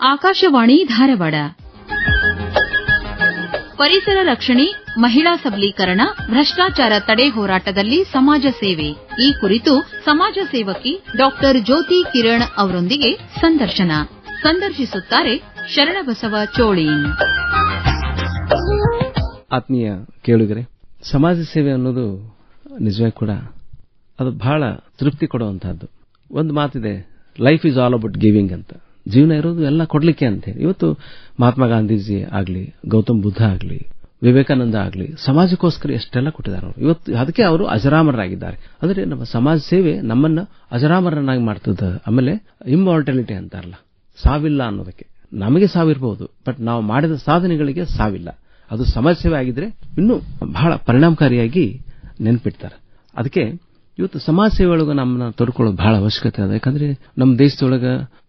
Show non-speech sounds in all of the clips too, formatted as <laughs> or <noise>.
ಆಕಾಶವಾಣಿ ಧಾರವಾಡ. ಪರಿಸರ ರಕ್ಷಣೆ, ಮಹಿಳಾ ಸಬಲೀಕರಣ, ಭ್ರಷ್ಟಾಚಾರ ತಡೆ ಹೋರಾಟದಲ್ಲಿ ಸಮಾಜ ಸೇವೆ. ಈ ಕುರಿತು ಸಮಾಜ ಸೇವಕಿ ಡಾಕ್ಟರ್ ಜ್ಯೋತಿ ಕಿರಣ್ ಅವರೊಂದಿಗೆ ಸಂದರ್ಶನ. ಸಂದರ್ಶಿಸುತ್ತಾರೆ ಶರಣಬಸವ ಚೋಳಿ ಆತ್ಮೀಯ ಕೇಳುಗರೆ, ಸಮಾಜ ಸೇವೆ ಅನ್ನೋದು ನಿಜವೇ ಕೂಡ ಅದು ಬಹಳ ತೃಪ್ತಿ ಕೊಡುವಂತಹದ್ದು. ಒಂದು ಮಾತಿದೆ life is all about giving ಅಂತ. ಜೀವನ ಇರೋದು ಎಲ್ಲ ಕೊಡಲಿಕ್ಕೆ ಅಂತೇಳಿ. ಇವತ್ತು ಮಹಾತ್ಮ ಗಾಂಧೀಜಿ ಆಗಲಿ, ಗೌತಮ್ ಬುದ್ಧ ಆಗಲಿ, ವಿವೇಕಾನಂದ ಆಗಲಿ, ಸಮಾಜಕ್ಕೋಸ್ಕರ ಎಷ್ಟೆಲ್ಲ ಕೊಟ್ಟಿದ್ದಾರೆ ಅವರು. ಇವತ್ತು ಅದಕ್ಕೆ ಅವರು ಅಜರಾಮರಾಗಿದ್ದಾರೆ ಆದರೆ ನಮ್ಮ ಸಮಾಜ ಸೇವೆ ನಮ್ಮನ್ನ ಅಜರಾಮರನ್ನಾಗಿ ಮಾಡ್ತದ. ಆಮೇಲೆ ಇಮ್ಮಾರ್ಟಾಲಿಟಿ ಅಂತಾರಲ್ಲ, ಸಾವಿಲ್ಲ ಅನ್ನೋದಕ್ಕೆ. ನಮಗೆ ಸಾವಿರಬಹುದು ಬಟ್ ನಾವು ಮಾಡಿದ ಸಾಧನೆಗಳಿಗೆ ಸಾವಿಲ್ಲ. ಅದು ಸಮಾಜ ಸೇವೆ ಆಗಿದ್ರೆ ಇನ್ನೂ ಬಹಳ ಪರಿಣಾಮಕಾರಿಯಾಗಿ ನೆನಪಿಡ್ತಾರೆ. ಅದಕ್ಕೆ ಇವತ್ತು ಸಮಾಜ ಸೇವೆ ಒಳಗೆ ನಮ್ಮನ್ನ ತೊಡ್ಕೊಳ್ಳೋದು ಬಹಳ ಅವಶ್ಯಕತೆ ಅದ. ಯಾಕಂದ್ರೆ ನಮ್ಮ ದೇಶದೊಳಗ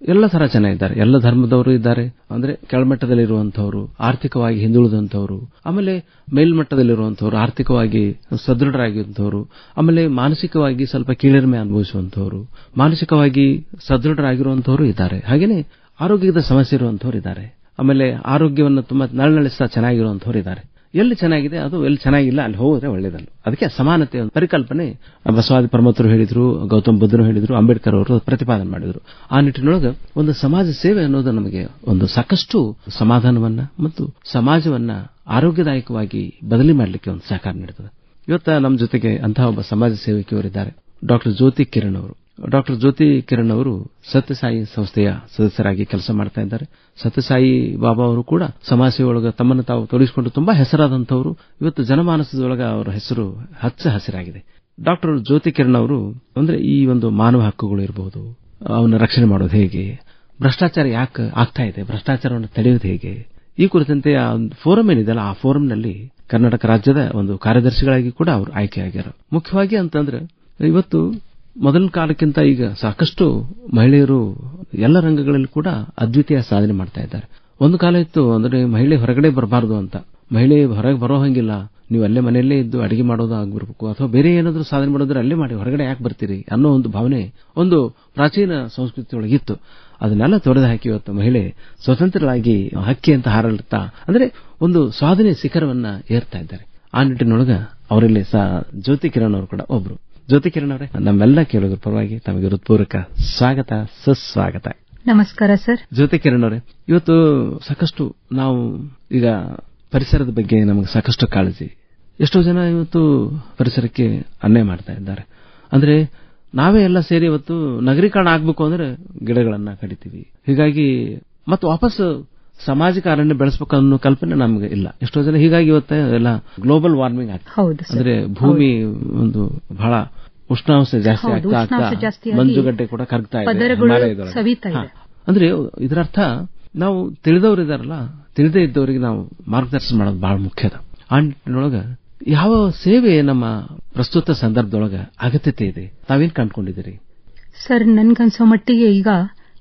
ಎಲ್ಲ ತರ ಜನ ಇದ್ದಾರೆ. ಎಲ್ಲ ಧರ್ಮದವರು ಇದ್ದಾರೆ. ಅಂದ್ರೆ ಕೆಳಮಟ್ಟದಲ್ಲಿರುವಂತಹವರು ಆರ್ಥಿಕವಾಗಿ ಹಿಂದುಳಿದಂತವರು ಆಮೇಲೆ ಮೇಲ್ಮಟ್ಟದಲ್ಲಿರುವಂತಹವರು ಆರ್ಥಿಕವಾಗಿ ಸದೃಢರಾಗಿರುವಂತವರು ಆಮೇಲೆ ಮಾನಸಿಕವಾಗಿ ಸ್ವಲ್ಪ ಕೀಳರಿಮೆ ಅನುಭವಿಸುವಂತವರು ಮಾನಸಿಕವಾಗಿ ಸದೃಢರಾಗಿರುವಂತಹವರು ಇದ್ದಾರೆ. ಹಾಗೇನೆ ಆರೋಗ್ಯದ ಸಮಸ್ಯೆ ಇರುವಂತವರು ಇದ್ದಾರೆ. ಆಮೇಲೆ ಆರೋಗ್ಯವನ್ನು ತುಂಬಾ ನಳನಳಿಸ್ತಾ ಚೆನ್ನಾಗಿರುವಂತಹವರು ಇದ್ದಾರೆ. ಎಲ್ಲಿ ಚೆನ್ನಾಗಿದೆ ಅದು ಎಲ್ಲಿ ಚೆನ್ನಾಗಿಲ್ಲ, ಅಲ್ಲಿ ಹೋದ್ರೆ ಒಳ್ಳೇದಲ್ಲ. ಅದಕ್ಕೆ ಸಮಾನತೆ ಒಂದು ಪರಿಕಲ್ಪನೆ. ಬಸವಾದಿ ಪರಮತರು ಹೇಳಿದ್ರು, ಗೌತಮ್ ಬುದ್ಧರು ಹೇಳಿದ್ರು, ಅಂಬೇಡ್ಕರ್ ಅವರು ಪ್ರತಿಪಾದನೆ ಮಾಡಿದ್ರು. ಆ ನಿಟ್ಟಿನೊಳಗೆ ಒಂದು ಸಮಾಜ ಸೇವೆ ಅನ್ನೋದು ನಮಗೆ ಒಂದು ಸಾಕಷ್ಟು ಸಮಾಧಾನವನ್ನ ಮತ್ತು ಸಮಾಜವನ್ನ ಆರೋಗ್ಯದಾಯಕವಾಗಿ ಬದಲಿ ಮಾಡಲಿಕ್ಕೆ ಒಂದು ಸಹಕಾರ ನೀಡುತ್ತದೆ ಇವತ್ತ ನಮ್ಮ ಜೊತೆಗೆ ಅಂತಹ ಒಬ್ಬ ಸಮಾಜ ಸೇವಕಿಯವರಿದ್ದಾರೆ ಡಾಕ್ಟರ್ ಜ್ಯೋತಿ ಕಿರಣ್ ಅವರು. ಡಾಕ್ಟರ್ ಜ್ಯೋತಿ ಕಿರಣ್ ಅವರು ಸತ್ಯಸಾಯಿ ಸಂಸ್ಥೆಯ ಸದಸ್ಯರಾಗಿ ಕೆಲಸ ಮಾಡ್ತಾ ಇದ್ದಾರೆ. ಸತ್ಯಸಾಯಿ ಬಾಬಾ ಅವರು ಕೂಡ ಸಮಾಜ ಸೇವೆಯೊಳಗೆ ತಮ್ಮನ್ನು ತಾವು ತೊಡಗಿಸಿಕೊಂಡು ತುಂಬಾ ಹೆಸರಾದಂಥವರು. ಇವತ್ತು ಜನಮಾನಸದೊಳಗ ಅವರ ಹೆಸರು ಹಚ್ಚ ಹಸಿರಾಗಿದೆ. ಡಾಕ್ಟರ್ ಜ್ಯೋತಿ ಕಿರಣ್ ಅವರು ಅಂದ್ರೆ ಈ ಒಂದು ಮಾನವ ಹಕ್ಕುಗಳು ಇರಬಹುದು ಅವನ್ನ ರಕ್ಷಣೆ ಮಾಡೋದು ಹೇಗೆ, ಭ್ರಷ್ಟಾಚಾರ ಯಾಕೆ ಆಗ್ತಾ ಇದೆ, ಭ್ರಷ್ಟಾಚಾರವನ್ನು ತಡೆಯೋದು ಹೇಗೆ, ಈ ಕುರಿತಂತೆ ಆ ಫೋರಂ ಏನಿದೆಯಲ್ಲ, ಆ ಫೋರಂನಲ್ಲಿ ಕರ್ನಾಟಕ ರಾಜ್ಯದ ಒಂದು ಕಾರ್ಯದರ್ಶಿಗಳಾಗಿ ಕೂಡ ಅವರು ಆಯ್ಕೆಯಾಗ್ಯಾರ. ಮುಖ್ಯವಾಗಿ ಅಂತಂದ್ರೆ ಇವತ್ತು ಮೊದಲ ಕಾಲಕ್ಕಿಂತ ಈಗ ಸಾಕಷ್ಟು ಮಹಿಳೆಯರು ಎಲ್ಲ ರಂಗಗಳಲ್ಲಿ ಕೂಡ ಅದ್ವಿತೀಯ ಸಾಧನೆ ಮಾಡ್ತಾ ಇದ್ದಾರೆ. ಒಂದು ಕಾಲ ಇತ್ತು ಅಂದ್ರೆ ಮಹಿಳೆ ಹೊರಗಡೆ ಬರಬಾರದು ಅಂತ. ಮಹಿಳೆ ಹೊರಗೆ ಬರೋ ಹಂಗಿಲ್ಲ. ನೀವು ಅಲ್ಲೇ ಮನೆಯಲ್ಲೇ ಇದ್ದು ಅಡಿಗೆ ಮಾಡೋದು ಆಗಿರ್ಬೇಕು ಅಥವಾ ಬೇರೆ ಏನಾದರೂ ಸಾಧನೆ ಮಾಡೋದ್ರೆ ಅಲ್ಲೇ ಮಾಡಿ, ಹೊರಗಡೆ ಯಾಕೆ ಬರ್ತೀರಿ ಅನ್ನೋ ಒಂದು ಭಾವನೆ ಒಂದು ಪ್ರಾಚೀನ ಸಂಸ್ಕೃತಿಯೊಳಗಿತ್ತು ಅದನ್ನೆಲ್ಲ ತೊಡೆದು ಹಾಕಿ ಇವತ್ತು ಮಹಿಳೆ ಸ್ವತಂತ್ರರಾಗಿ ಹಕ್ಕಿ ಅಂತ ಹಾರಲ್ತಾ ಅಂದ್ರೆ ಒಂದು ಸಾಧನೆ ಶಿಖರವನ್ನ ಏರ್ತಾ ಇದ್ದಾರೆ. ಆ ನಿಟ್ಟಿನೊಳಗ ಅವರಲ್ಲಿ ಜ್ಯೋತಿ ಕಿರಣ್ ಅವರು ಕೂಡ ಒಬ್ರು. ಜ್ಯೋತಿ ಕಿರಣ್ ಅವರೇ ನಮ್ಮೆಲ್ಲ ಕೇಳುಗರ ಪರವಾಗಿ ತಮಗೆ ಹೃತ್ಪೂರ್ವಕ ಸ್ವಾಗತ ಸುಸ್ವಾಗತ. ನಮಸ್ಕಾರ ಸರ್. ಜ್ಯೋತಿ ಕಿರಣ್ ಅವರೇ ಇವತ್ತು ಸಾಕಷ್ಟು ನಾವು ಈಗ ಪರಿಸರದ ಬಗ್ಗೆ ನಮಗೆ ಸಾಕಷ್ಟು ಕಾಳಜಿ. ಎಷ್ಟೋ ಜನ ಇವತ್ತು ಪರಿಸರಕ್ಕೆ ಅನ್ಯಾಯ ಮಾಡ್ತಾ ಇದ್ದಾರೆ. ಅಂದ್ರೆ ನಾವೇ ಎಲ್ಲ ಸೇರಿ ಇವತ್ತು ನಗರೀಕರಣ ಆಗ್ಬೇಕು ಅಂದ್ರೆ ಗಿಡಗಳನ್ನ ಕಡಿತೀವಿ. ಹೀಗಾಗಿ ಮತ್ತೆ ವಾಪಸ್ ಸಾಮಾಜಿಕ ಅರಣ್ಯ ಬೆಳೆಸಬೇಕು ಅನ್ನೋ ಕಲ್ಪನೆ ನಮಗೆ ಇಲ್ಲ. ಎಷ್ಟೋ ಜನ ಹೀಗಾಗಿ ಇವತ್ತೆ ಎಲ್ಲ ಗ್ಲೋಬಲ್ ವಾರ್ಮಿಂಗ್ ಆಗ್ತದೆ. ಅಂದ್ರೆ ಭೂಮಿ ಒಂದು ಬಹಳ ಉಷ್ಣಾಂಶ ಜಾಸ್ತಿ ಆಗ್ತಾ ಆಗ್ತಾ ಮಂಜುಗಡ್ಡೆ ಕೂಡ ಕರಗ್ತಾ ಇದೆ. ಸವಿತಾ ಇದೆ. ಅಂದ್ರೆ ಇದರರ್ಥ ನಾವು ತಿಳಿದವರು ಇದಾರಲ್ಲ ತಿಳಿದೇ ಇದ್ದವರಿಗೆ ನಾವು ಮಾರ್ಗದರ್ಶನ ಮಾಡೋದು ಬಹಳ ಮುಖ್ಯದ ಆ ನಿಟ್ಟಿನೊಳಗೆ ಯಾವ ಸೇವೆ ನಮ್ಮ ಪ್ರಸ್ತುತ ಸಂದರ್ಭದೊಳಗ ಅಗತ್ಯತೆ ಇದೆ ತಾವೇನ್ ಕಂಡ್ಕೊಂಡಿದ್ದೀರಿ ಸರ್ ನನ್ಗನ್ಸೋ ಮಟ್ಟಿಗೆ ಈಗ